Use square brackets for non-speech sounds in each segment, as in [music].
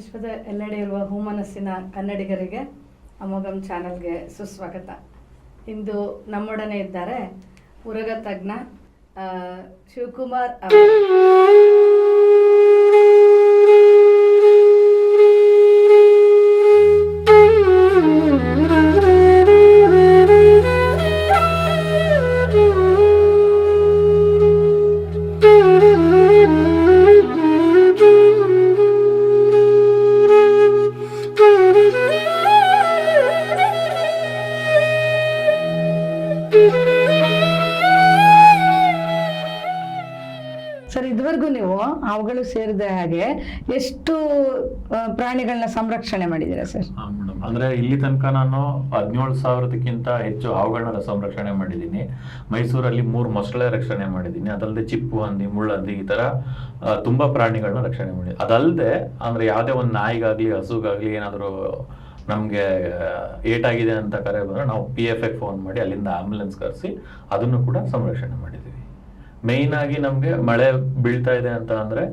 ವಿಶ್ವದ ಎಲ್ಲೆಡೆ ಇರುವ ಹೂಮನಸ್ಸಿನ ಕನ್ನಡಿಗರಿಗೆ ಅಮೋಘಂ ಚಾನಲ್ಗೆ ಸುಸ್ವಾಗತ. ಇಂದು ನಮ್ಮೊಡನೆ ಇದ್ದಾರೆ ಉರಗ ತಜ್ಞ ಶಿವಕುಮಾರ್ ಅವರು. ಇದುವರೆಗೂ ನೀವು ಅವುಗಳು ಸೇರಿದ ಹಾಗೆ ಎಷ್ಟು ಪ್ರಾಣಿಗಳನ್ನ ಸಂರಕ್ಷಣೆ ಮಾಡಿದ್ದೀರಾ ಸರ್? ಅಂದ್ರೆ ಇಲ್ಲಿ ತನಕ ನಾನು ಹದಿನೇಳು ಸಾವಿರದಕ್ಕಿಂತ ಹೆಚ್ಚು ಹಾವುಗಳನ್ನ ಸಂರಕ್ಷಣೆ ಮಾಡಿದ್ದೀನಿ. ಮೈಸೂರಲ್ಲಿ ಮೂರು ಮೊಸಳೆ ರಕ್ಷಣೆ ಮಾಡಿದ್ದೀನಿ. ಅದಲ್ಲದೆ ಚಿಪ್ಪು ಹಂದಿ ಮುಳ್ಳಂದಿ ಈ ತರ ತುಂಬಾ ಪ್ರಾಣಿಗಳನ್ನ ರಕ್ಷಣೆ ಮಾಡಿ ಅದಲ್ಲದೆ ಅಂದ್ರೆ ಯಾವುದೇ ಒಂದು ನಾಯಿಗಾಗ್ಲಿ, ಹಸುಗಾಗ್ಲಿ ಏನಾದರೂ ನಮಗೆ ಏಟಾಗಿದೆ ಅಂತ ಕರೆ ಬಂದ್ರೆ ನಾವು ಪಿ ಎಫ್ ಎಫ್ ಫೋನ್ ಮಾಡಿ ಅಲ್ಲಿಂದ ಆಂಬುಲೆನ್ಸ್ ಕರೆಸಿ ಅದನ್ನು ಕೂಡ ಸಂರಕ್ಷಣೆ ಮಾಡಿದ್ದೀವಿ. ಮೇಯ್ನ್ ಆಗಿ ನಮಗೆ ಮಳೆ ಬೀಳ್ತಾ ಇದೆ ಅಂತ ಅಂದ್ರೆ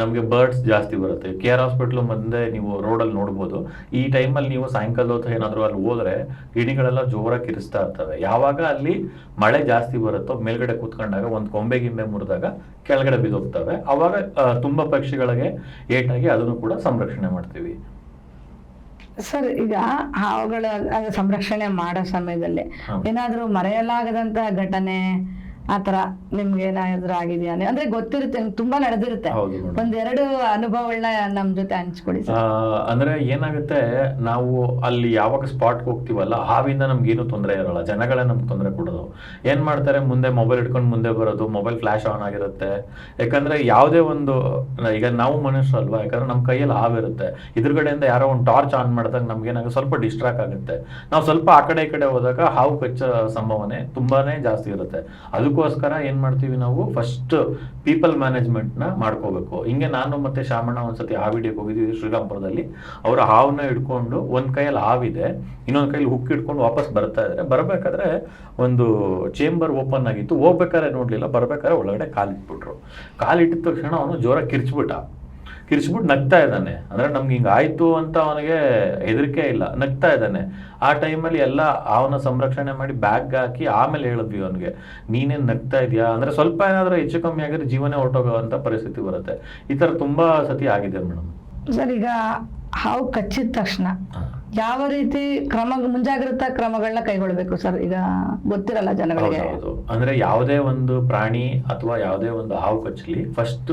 ನಮಗೆ ಬರ್ಡ್ಸ್ ಜಾಸ್ತಿ ಬರುತ್ತೆ. ಕೆ ಆರ್ ಹಾಸ್ಪಿಟ್ಲು ಮುಂದೆ ನೀವು ರೋಡಲ್ಲಿ ನೋಡ್ಬೋದು. ಈ ಟೈಮಲ್ಲಿ ನೀವು ಸಾಯಂಕಾಲ ಹೊತ್ತು ಏನಾದರೂ ಅಲ್ಲಿ ಹೋದ್ರೆ ಗಿಣಿಗಳೆಲ್ಲ ಜೋರಾಗಿ ಕಿರಿಸ್ತಾ ಇರ್ತವೆ. ಯಾವಾಗ ಅಲ್ಲಿ ಮಳೆ ಜಾಸ್ತಿ ಬರುತ್ತೋ ಮೇಲ್ಗಡೆ ಕೂತ್ಕೊಂಡಾಗ ಒಂದು ಕೊಂಬೆ ಗಿಂಬೆ ಮುರಿದಾಗ ಕೆಳಗಡೆ ಬಿದ್ದೋಗ್ತವೆ. ಆವಾಗ ತುಂಬಾ ಪಕ್ಷಿಗಳಿಗೆ ಏಟಾಗಿ ಅದನ್ನು ಕೂಡ ಸಂರಕ್ಷಣೆ ಮಾಡ್ತೀವಿ. ಸರ್ ಈಗ ಅವುಗಳ ಸಂರಕ್ಷಣೆ ಮಾಡೋ ಸಮಯದಲ್ಲಿ. ಏನಾದರೂ ಮರೆಯಲಾಗದಂತಹ ಘಟನೆ ಆ ಥರ ನಿಮ್ಗೆ ಏನಾದ್ರೂ ಆಗಿದೆಯಾ ಅಂದ್ರೆ ಗೊತ್ತಿರುತ್ತೆ ತುಂಬಾ ನಡೆದಿರುತ್ತೆ. ಒಂದ್ ಎರಡು ಒಂದೆರಡು ಅನುಭವಗಳನ್ನ ನಮ್ ಜೊತೆ ಹಂಚ್ಕೊಳ್ಳಿ ಅಂದ್ರೆ ಏನಾಗುತ್ತೆ ನಾವು ಅಲ್ಲಿ ಯಾವಾಗ ಸ್ಪಾಟ್ಗೆ ಹೋಗ್ತೀವಲ್ಲ ಹಾವಿಂದ ನಮ್ಗೇನು ತೊಂದರೆ ಇರಲ್ಲ ಜನಗಳೇ ನಮ್ಗೆ ತೊಂದರೆ ಕೊಡೋದು. ಏನ್ ಮಾಡ್ತಾರೆ ಮುಂದೆ ಮೊಬೈಲ್ ಇಟ್ಕೊಂಡು ಮುಂದೆ ಬರೋದು ಮೊಬೈಲ್ ಫ್ಲಾಶ್ ಆನ್ ಆಗಿರುತ್ತೆ. ಯಾಕಂದ್ರೆ ಯಾವುದೇ ಒಂದು ಈಗ ನಾವು ಮನುಷ್ಯರು ಅಲ್ವಾ ಯಾಕಂದ್ರೆ ನಮ್ಮ ಕೈಯಲ್ಲಿ ಹಾವಿರುತ್ತೆ ಇದ್ರಗಡೆಯಿಂದ ಯಾರೋ ಒಂದು ಟಾರ್ಚ್ ಆನ್ ಮಾಡಿದಾಗ ನಮ್ಗೆ ಏನಾಗ ಸ್ವಲ್ಪ ಡಿಸ್ಟ್ರಾಕ್ಟ್ ಆಗುತ್ತೆ. ನಾವು ಸ್ವಲ್ಪ ಆ ಕಡೆ ಈ ಕಡೆ ಹೋದಾಗ ಹಾವು ಕಚ್ಚೋ ಸಂಭವನೆ ತುಂಬಾನೇ ಜಾಸ್ತಿ ಇರುತ್ತೆ. ಅದಕ್ಕೋಸ್ಕರ ಏನ್ ಮಾಡ್ತೀವಿ ನಾವು ಫಸ್ಟ್ ಪೀಪಲ್ ಮ್ಯಾನೇಜ್ಮೆಂಟ್ನ ಮಾಡ್ಕೋಬೇಕು. ಹಿಂಗೆ ನಾನು ಮತ್ತೆ ಶಾಮಣ್ಣ ಒಂದ್ಸತಿ ವಿಡಿಯೋ ಹೋಗಿದ್ದೀವಿ ಶ್ರೀರಾಮ್ಪುರದಲ್ಲಿ. ಅವರ ಹಾವನ್ನ ಹಿಡ್ಕೊಂಡು ಒಂದ್ ಕೈಯಲ್ಲಿ ಹಾವಿದೆ, ಇನ್ನೊಂದ್ ಕೈಯಲ್ಲಿ ಹುಕ್ ಹಿಡ್ಕೊಂಡು ವಾಪಸ್ ಬರ್ತಾ ಇದ್ರೆ. ಬರ್ಬೇಕಾದ್ರೆ ಒಂದು ಚೇಂಬರ್ ಓಪನ್ ಆಗಿತ್ತು. ಹೋಗ್ಬೇಕಾದ್ರೆ ನೋಡ್ಲಿಲ್ಲ, ಬರ್ಬೇಕಾದ್ರೆ ಒಳಗಡೆ ಕಾಲಿಟ್ಬಿಟ್ರು ಕಾಲಿಟ್ಟಿದ ತಕ್ಷಣ ಅವನು ಜೋರ ಕಿರ್ಚ್ಬಿಟ್ಟ. ಕಿರ್ಚ್ಬಿಟ್ಟು ನಗ್ತಾ ಇದ್ದಾನೆ. ಅಂದ್ರೆ ನಮ್ಗೆ ಹಿಂಗ ಆಯ್ತು ಅಂತ ಅವನಿಗೆ ಹೆದರಿಕೆ ಇಲ್ಲ. ನಗ್ತಾ ಇದ್ದಾನೆ. ಆ ಟೈಮಲ್ಲಿ ಎಲ್ಲ ಅವನ ಸಂರಕ್ಷಣೆ ಮಾಡಿ ಬ್ಯಾಗ್ ಹಾಕಿ ಆಮೇಲೆ ಹೇಳಿದ್ವಿ ಅವನಿಗೆ ನೀನೇನು ನಗ್ತಾ ಇದೆಯಾ? ಅಂದ್ರೆ ಸ್ವಲ್ಪ ಏನಾದ್ರೂ ಹೆಚ್ಚು ಕಮ್ಮಿ ಆಗಿದ್ರೆ ಜೀವನೇ ಹೊರಟೋಗುವಂತ ಪರಿಸ್ಥಿತಿ ಬರುತ್ತೆ. ಈ ತರ ತುಂಬಾ ಸತಿ ಆಗಿದೆ ಮೇಡಮ್. ಸರ್ ಈಗ ಹಾವು ಕಚ್ಚಿದ ತಕ್ಷಣ ಯಾವ ರೀತಿ ಕ್ರಮ ಮುಂಜಾಗ್ರತಾ ಕ್ರಮಗಳನ್ನ ಕೈಗೊಳ್ಬೇಕು ಸರ್? ಈಗ ಗೊತ್ತಿರಲ್ಲ ಜನಗಳಿಗೆ. ಅಂದ್ರೆ ಯಾವುದೇ ಒಂದು ಪ್ರಾಣಿ ಅಥವಾ ಯಾವುದೇ ಒಂದು ಹಾವು ಕಚ್ಚಲಿ ಫಸ್ಟ್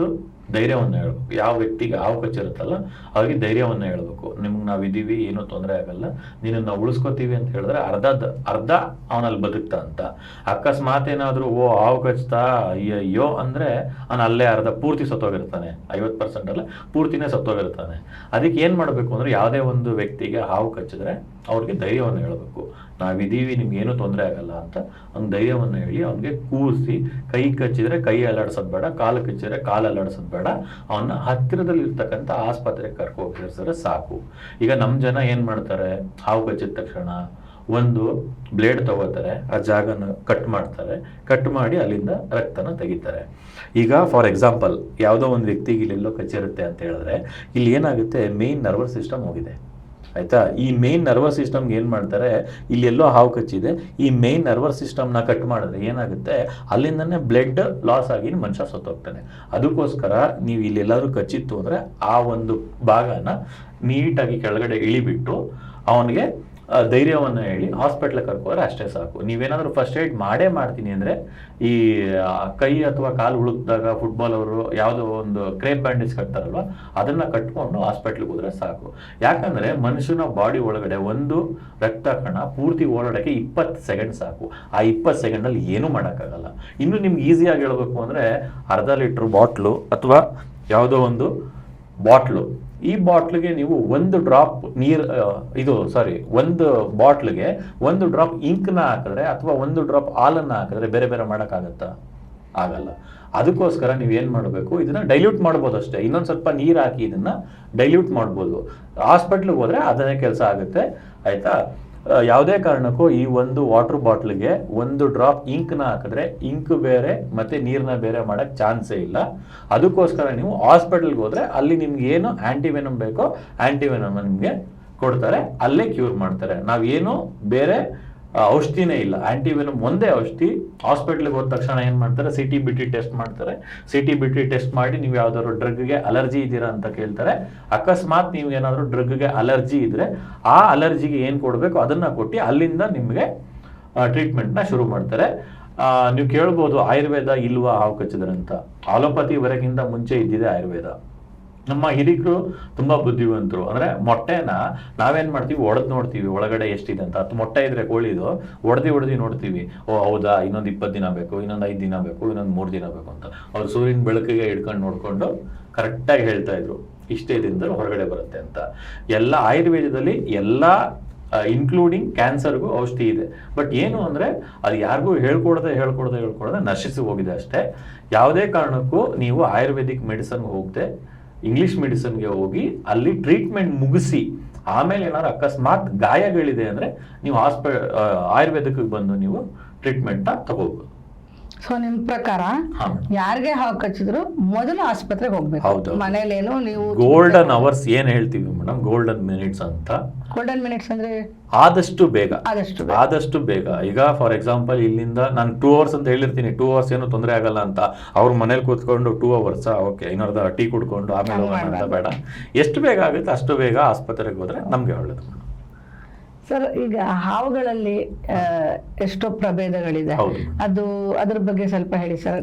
ಧೈರ್ಯವನ್ನ ಹೇಳ್ಬೇಕು. ಯಾವ ವ್ಯಕ್ತಿಗೆ ಹಾವು ಕಚ್ಚಿರುತ್ತಲ್ಲ ಅವ್ರಿಗೆ ಧೈರ್ಯವನ್ನ ಹೇಳ್ಬೇಕು. ನಿಮ್ಗೆ ನಾವು ಇದೀವಿ, ಏನೂ ತೊಂದರೆ ಆಗಲ್ಲ. ನೀನು ನಾವು ಉಳಿಸ್ಕೋತೀವಿ ಅಂತ ಹೇಳಿದ್ರೆ ಅರ್ಧ ಅರ್ಧ ಅವನಲ್ಲಿ ಬದುಕ್ತಾ ಅಂತ. ಅಕಸ್ಮಾತ್ ಏನಾದರೂ, ಓ ಹಾವು ಕಚ್ತಾ ಅಯ್ಯಯ್ಯೋ ಅಂದ್ರೆ ಅವನ ಅಲ್ಲೇ ಅರ್ಧ ಪೂರ್ತಿ ಸತ್ತೋಗಿರ್ತಾನೆ. ಐವತ್ತು ಪರ್ಸೆಂಟ್ ಅಲ್ಲ, ಪೂರ್ತಿನೇ ಸತ್ತೋಗಿರ್ತಾನೆ. ಅದಕ್ಕೆ ಏನ್ ಮಾಡ್ಬೇಕು ಅಂದ್ರೆ, ಯಾವುದೇ ಒಂದು ವ್ಯಕ್ತಿಗೆ ಹಾವು ಕಚ್ಚಿದ್ರೆ ಅವ್ರಿಗೆ ಧೈರ್ಯವನ್ನು ಹೇಳಬೇಕು. ನಾವಿದ್ದೀವಿ ನಿಮ್ಗೇನು ತೊಂದರೆ ಆಗಲ್ಲ ಅಂತ ಒಂದು ಧೈರ್ಯವನ್ನು ಹೇಳಿ ಅವ್ನಿಗೆ ಕೂರಿಸಿ ಕೈ ಕಚ್ಚಿದ್ರೆ ಕೈ ಅಲ್ಲಾಡ್ಸೋದು ಬೇಡ, ಕಾಲು ಕಚ್ಚಿದ್ರೆ ಕಾಲು ಅಲ್ಲಾಡ್ಸೋದು ಬೇಡ. ಅವನ್ನ ಹತ್ತಿರದಲ್ಲಿ ಇರ್ತಕ್ಕಂಥ ಆಸ್ಪತ್ರೆಗೆ ಕರ್ಕೊ ಹೋಗಿರ್ತಾರೆ ಸಾಕು. ಈಗ ನಮ್ಮ ಜನ ಏನು ಮಾಡ್ತಾರೆ? ಹಾವು ಕಚ್ಚಿದ ತಕ್ಷಣ ಒಂದು ಬ್ಲೇಡ್ ತಗೋತಾರೆ, ಆ ಜಾಗನ ಕಟ್ ಮಾಡ್ತಾರೆ, ಕಟ್ ಮಾಡಿ ಅಲ್ಲಿಂದ ರಕ್ತನ ತೆಗಿತಾರೆ. ಈಗ ಫಾರ್ ಎಕ್ಸಾಂಪಲ್, ಯಾವುದೋ ಒಂದು ವ್ಯಕ್ತಿಗೆ ಇಲ್ಲೆಲ್ಲೋ ಕಚ್ಚಿರುತ್ತೆ ಅಂತ ಹೇಳಿದ್ರೆ, ಇಲ್ಲಿ ಏನಾಗುತ್ತೆ? ಮೇನ್ ನರ್ವಸ್ ಸಿಸ್ಟಮ್ ಹೋಗಿದೆ. ಆಯ್ತಾ? ಈ ಮೇನ್ ನರ್ವಸ್ ಸಿಸ್ಟಮ್ಗೆ ಏನು ಮಾಡ್ತಾರೆ? ಇಲ್ಲಿ ಎಲ್ಲೋ ಹಾವು ಕಚ್ಚಿದೆ. ಈ ಮೇನ್ ನರ್ವಸ್ ಸಿಸ್ಟಮ್ನ ಕಟ್ ಮಾಡಿದ್ರೆ ಏನಾಗುತ್ತೆ? ಅಲ್ಲಿಂದನೇ ಬ್ಲಡ್ ಲಾಸ್ ಆಗಿ ಮನುಷ್ಯ ಸತ್ತೋಗ್ತಾನೆ. ಅದಕ್ಕೋಸ್ಕರ ನೀವು ಇಲ್ಲಿ ಎಲ್ಲಾದರೂ ಕಚ್ಚಿತ್ತು ಅಂದ್ರೆ ಆ ಒಂದು ಭಾಗನ ನೀಟಾಗಿ ಕೆಳಗಡೆ ಇಳಿಬಿಟ್ಟು ಅವನಿಗೆ ಧೈರ್ಯವನ್ನ ಹೇಳಿ ಹಾಸ್ಪಿಟ್ಲ್ ಕರ್ಕೋದ್ರೆ ಅಷ್ಟೇ ಸಾಕು. ನೀವೇನಾದರೂ ಫಸ್ಟ್ ಏಡ್ ಮಾಡೇ ಮಾಡ್ತೀನಿ ಅಂದರೆ ಈ ಕೈ ಅಥವಾ ಕಾಲು ಉಳುಕಿದಾಗ ಫುಟ್ಬಾಲ್ ಅವರು ಯಾವುದೋ ಒಂದು ಕ್ರೇಪ್ ಬ್ಯಾಂಡೇಜ್ ಕಟ್ತಾರಲ್ವ, ಅದನ್ನು ಕಟ್ಕೊಂಡು ಹಾಸ್ಪಿಟ್ಲಿಗೆ ಹೋದ್ರೆ ಸಾಕು. ಯಾಕಂದರೆ ಮನುಷ್ಯನ ಬಾಡಿ ಒಳಗಡೆ ಒಂದು ರಕ್ತ ಕಣ ಪೂರ್ತಿ ಓಡಾಡೋಕ್ಕೆ ಇಪ್ಪತ್ತು ಸೆಕೆಂಡ್ ಸಾಕು. ಆ ಇಪ್ಪತ್ತು ಸೆಕೆಂಡಲ್ಲಿ ಏನೂ ಮಾಡೋಕ್ಕಾಗಲ್ಲ. ಇನ್ನು ನಿಮ್ಗೆ ಈಸಿಯಾಗಿ ಹೇಳಬೇಕು ಅಂದರೆ ಅರ್ಧ ಲೀಟ್ರ್ ಬಾಟ್ಲು ಅಥವಾ ಯಾವುದೋ ಒಂದು ಬಾಟ್ಲು ಈ ಬಾಟ್ಲಿಗೆ ನೀವು ಒಂದು ಡ್ರಾಪ್ ನೀರು ಇದು ಸಾರಿ ಒಂದು ಬಾಟ್ಲಿಗೆ ಒಂದು ಡ್ರಾಪ್ ಇಂಕ್ನ ಹಾಕಿದ್ರೆ ಅಥವಾ ಒಂದು ಡ್ರಾಪ್ ಹಾಲನ್ನು ಹಾಕಿದ್ರೆ ಬೇರೆ ಬೇರೆ ಮಾಡೋಕ್ಕಾಗತ್ತಾ? ಆಗಲ್ಲ. ಅದಕ್ಕೋಸ್ಕರ ನೀವು ಏನು ಮಾಡಬೇಕು? ಇದನ್ನ ಡೈಲ್ಯೂಟ್ ಮಾಡ್ಬೋದು ಅಷ್ಟೇ. ಇನ್ನೊಂದು ಸ್ವಲ್ಪ ನೀರು ಹಾಕಿ ಇದನ್ನ ಡೈಲ್ಯೂಟ್ ಮಾಡ್ಬೋದು. ಹಾಸ್ಪಿಟ್ಲಿಗೆ ಹೋದ್ರೆ ಅದನ್ನೇ ಕೆಲಸ ಆಗುತ್ತೆ. ಆಯ್ತಾ? ಯಾವುದೇ ಕಾರಣಕ್ಕೂ ಈ ಒಂದು ವಾಟರ್ ಬಾಟ್ಲಿಗೆ ಒಂದು ಡ್ರಾಪ್ ಇಂಕ್ನ ಹಾಕಿದ್ರೆ ಇಂಕ್ ಬೇರೆ ಮತ್ತೆ ನೀರನ್ನ ಬೇರೆ ಮಾಡಕ್ ಚಾನ್ಸೇ ಇಲ್ಲ. ಅದಕ್ಕೋಸ್ಕರ ನೀವು ಹಾಸ್ಪಿಟಲ್ಗೆ ಹೋದ್ರೆ ಅಲ್ಲಿ ನಿಮ್ಗೆ ಏನು ಆಂಟಿವೆನಮ್ ಬೇಕೋ ಆಂಟಿವೆನಮ್ ನಿಮಗೆ ಕೊಡ್ತಾರೆ. ಅಲ್ಲೇ ಕ್ಯೂರ್ ಮಾಡ್ತಾರೆ. ನಾವೇನು ಬೇರೆ ಔಷಧಿನೇ ಇಲ್ಲ. ಆಂಟಿವೆನಮ್ ಒಂದೇ ಔಷಧಿ. ಹಾಸ್ಪಿಟ್ಲಿಗೆ ಹೋದ ತಕ್ಷಣ ಏನು ಮಾಡ್ತಾರೆ? C T B T test ಮಾಡ್ತಾರೆ. C T B T test ಮಾಡಿ ನೀವು ಯಾವ್ದಾದ್ರು ಡ್ರಗ್ಗೆ ಅಲರ್ಜಿ ಇದ್ದೀರಾ ಅಂತ ಕೇಳ್ತಾರೆ. ಅಕಸ್ಮಾತ್ ನೀವು ಏನಾದ್ರು ಡ್ರಗ್ಗೆ ಅಲರ್ಜಿ ಇದ್ರೆ ಆ ಅಲರ್ಜಿಗೆ ಏನು ಕೊಡಬೇಕು? ಅದನ್ನ ಕೊಟ್ಟು ಅಲ್ಲಿಂದ ನಿಮಗೆ ಟ್ರೀಟ್ಮೆಂಟ್ನ ಶುರು ಮಾಡ್ತಾರೆ. ನೀವು ಕೇಳ್ಬೋದು ಆಯುರ್ವೇದ ಇಲ್ವಾ ಹಾವು ಕಚ್ಚಿದ್ರೆ ಅಂತ ಆಲೋಪತಿ ವರೆಗಿಂತ ಮುಂಚೆ ಇದ್ದಿದೆ ಆಯುರ್ವೇದ. ನಮ್ಮ ಹಿರಿಕರು ತುಂಬಾ ಬುದ್ಧಿವಂತರು. ಅಂದ್ರೆ ಮೊಟ್ಟೆನ ನಾವೇನ್ ಮಾಡ್ತೀವಿ? ಒಡೆದು ನೋಡ್ತೀವಿ. ಒಳಗಡೆ ಎಷ್ಟಿದೆ ಅಂತ. ಹತ್ತು ಮೊಟ್ಟೆ ಇದ್ರೆ ಕೋಳಿದು ಒಡೆದು ಒಡೆದು ನೋಡ್ತೀವಿ. ಓ, ಹೌದಾ? ಇನ್ನೊಂದು ಇಪ್ಪತ್ತು ದಿನ ಬೇಕು, ಇನ್ನೊಂದು ಐದು ದಿನ ಬೇಕು, ಇನ್ನೊಂದು ಮೂರು ದಿನ ಬೇಕು ಅಂತ. ಅವ್ರು ಸೂರ್ಯನ ಬೆಳಕಿಗೆ ಹಿಡ್ಕೊಂಡು ನೋಡ್ಕೊಂಡು ಕರೆಕ್ಟಾಗಿ ಹೇಳ್ತಾ ಇದ್ರು. ಇಷ್ಟೇ ದಿನದಲ್ಲಿ ಹೊರಗಡೆ ಬರುತ್ತೆ ಅಂತ. ಎಲ್ಲ ಆಯುರ್ವೇದದಲ್ಲಿ ಎಲ್ಲ ಇನ್ಕ್ಲೂಡಿಂಗ್ ಕ್ಯಾನ್ಸರ್ಗೂ ಔಷಧಿ ಇದೆ. ಬಟ್ ಏನು ಅಂದ್ರೆ ಅದು ಯಾರಿಗೂ ಹೇಳ್ಕೊಡದೆ ಹೇಳ್ಕೊಡದೆ ಹೇಳ್ಕೊಡದೆ ನಶಿಸಿ ಹೋಗಿದೆ ಅಷ್ಟೇ. ಯಾವುದೇ ಕಾರಣಕ್ಕೂ ನೀವು ಆಯುರ್ವೇದಿಕ್ ಮೆಡಿಸನ್ ಹೋಗದೆ ಇಂಗ್ಲಿಷ್ ಮೆಡಿಸನ್ಗೆ ಹೋಗಿ ಅಲ್ಲಿ ಟ್ರೀಟ್ಮೆಂಟ್ ಮುಗಿಸಿ ಆಮೇಲೆ ಏನಾದ್ರು ಅಕಸ್ಮಾತ್ ಗಾಯಗಳಿದೆ ಅಂದ್ರೆ ನೀವು ಹಾಸ್ಪಿ ಆಯುರ್ವೇದಕ್ಕೆ ಬಂದು ನೀವು ಟ್ರೀಟ್ಮೆಂಟ್ನ ತಗೋಬಹುದು ಸೊ ನಿಮ್ ಪ್ರಕಾರ ಯಾರಿಗೆ ಹಾವು ಕಚ್ಚಿದ್ರು ಮೊದಲು ಆಸ್ಪತ್ರೆಗೆ ಹೋಗ್ಬೇಕು. ಮನೇಲೇನು ನೀವು ಗೋಲ್ಡನ್ ಅವರ್ಸ್ ಏನ್ ಹೇಳ್ತೀವಿ ಮೇಡಮ್ ಗೋಲ್ಡನ್ ಮಿನಿಟ್ಸ್ ಅಂತ. ಗೋಲ್ಡನ್ ಮಿನಿಟ್ಸ್ ಅಂದ್ರೆ? ಆದಷ್ಟು ಬೇಗ. ಆದಷ್ಟು. ಆದಷ್ಟು ಬೇಗ. ಈಗ ಫಾರ್ ಎಕ್ಸಾಂಪಲ್ ಇಲ್ಲಿಂದ ನಾನು ಟೂ ಅವರ್ಸ್ ಅಂತ ಹೇಳಿರ್ತೀನಿ. ಟೂ ಅವರ್ಸ್ ಏನು ತೊಂದರೆ ಆಗಲ್ಲ ಅಂತ. ಅವ್ರ ಮನೇಲಿ ಕೂತ್ಕೊಂಡು ಟೂ ಅವರ್ಸ್ ಓಕೆ ಇನ್ನೊಂದು ಟೀ ಕುಡ್ಕೊಂಡು ಆಮೇಲೆ ಬೇಡ. ಎಷ್ಟು ಬೇಗ ಆಗುತ್ತೆ ಅಷ್ಟು ಬೇಗ ಆಸ್ಪತ್ರೆಗೆ ಹೋದ್ರೆ ನಮ್ಗೆ ಒಳ್ಳೇದು ಸರ್ ಈಗ ಹಾವುಗಳಲ್ಲಿ ಎಷ್ಟೋ ಪ್ರಭೇದಗಳಿದೆ. ಅದು ಅದ್ರ ಬಗ್ಗೆ ಸ್ವಲ್ಪ ಹೇಳಿ ಸರ್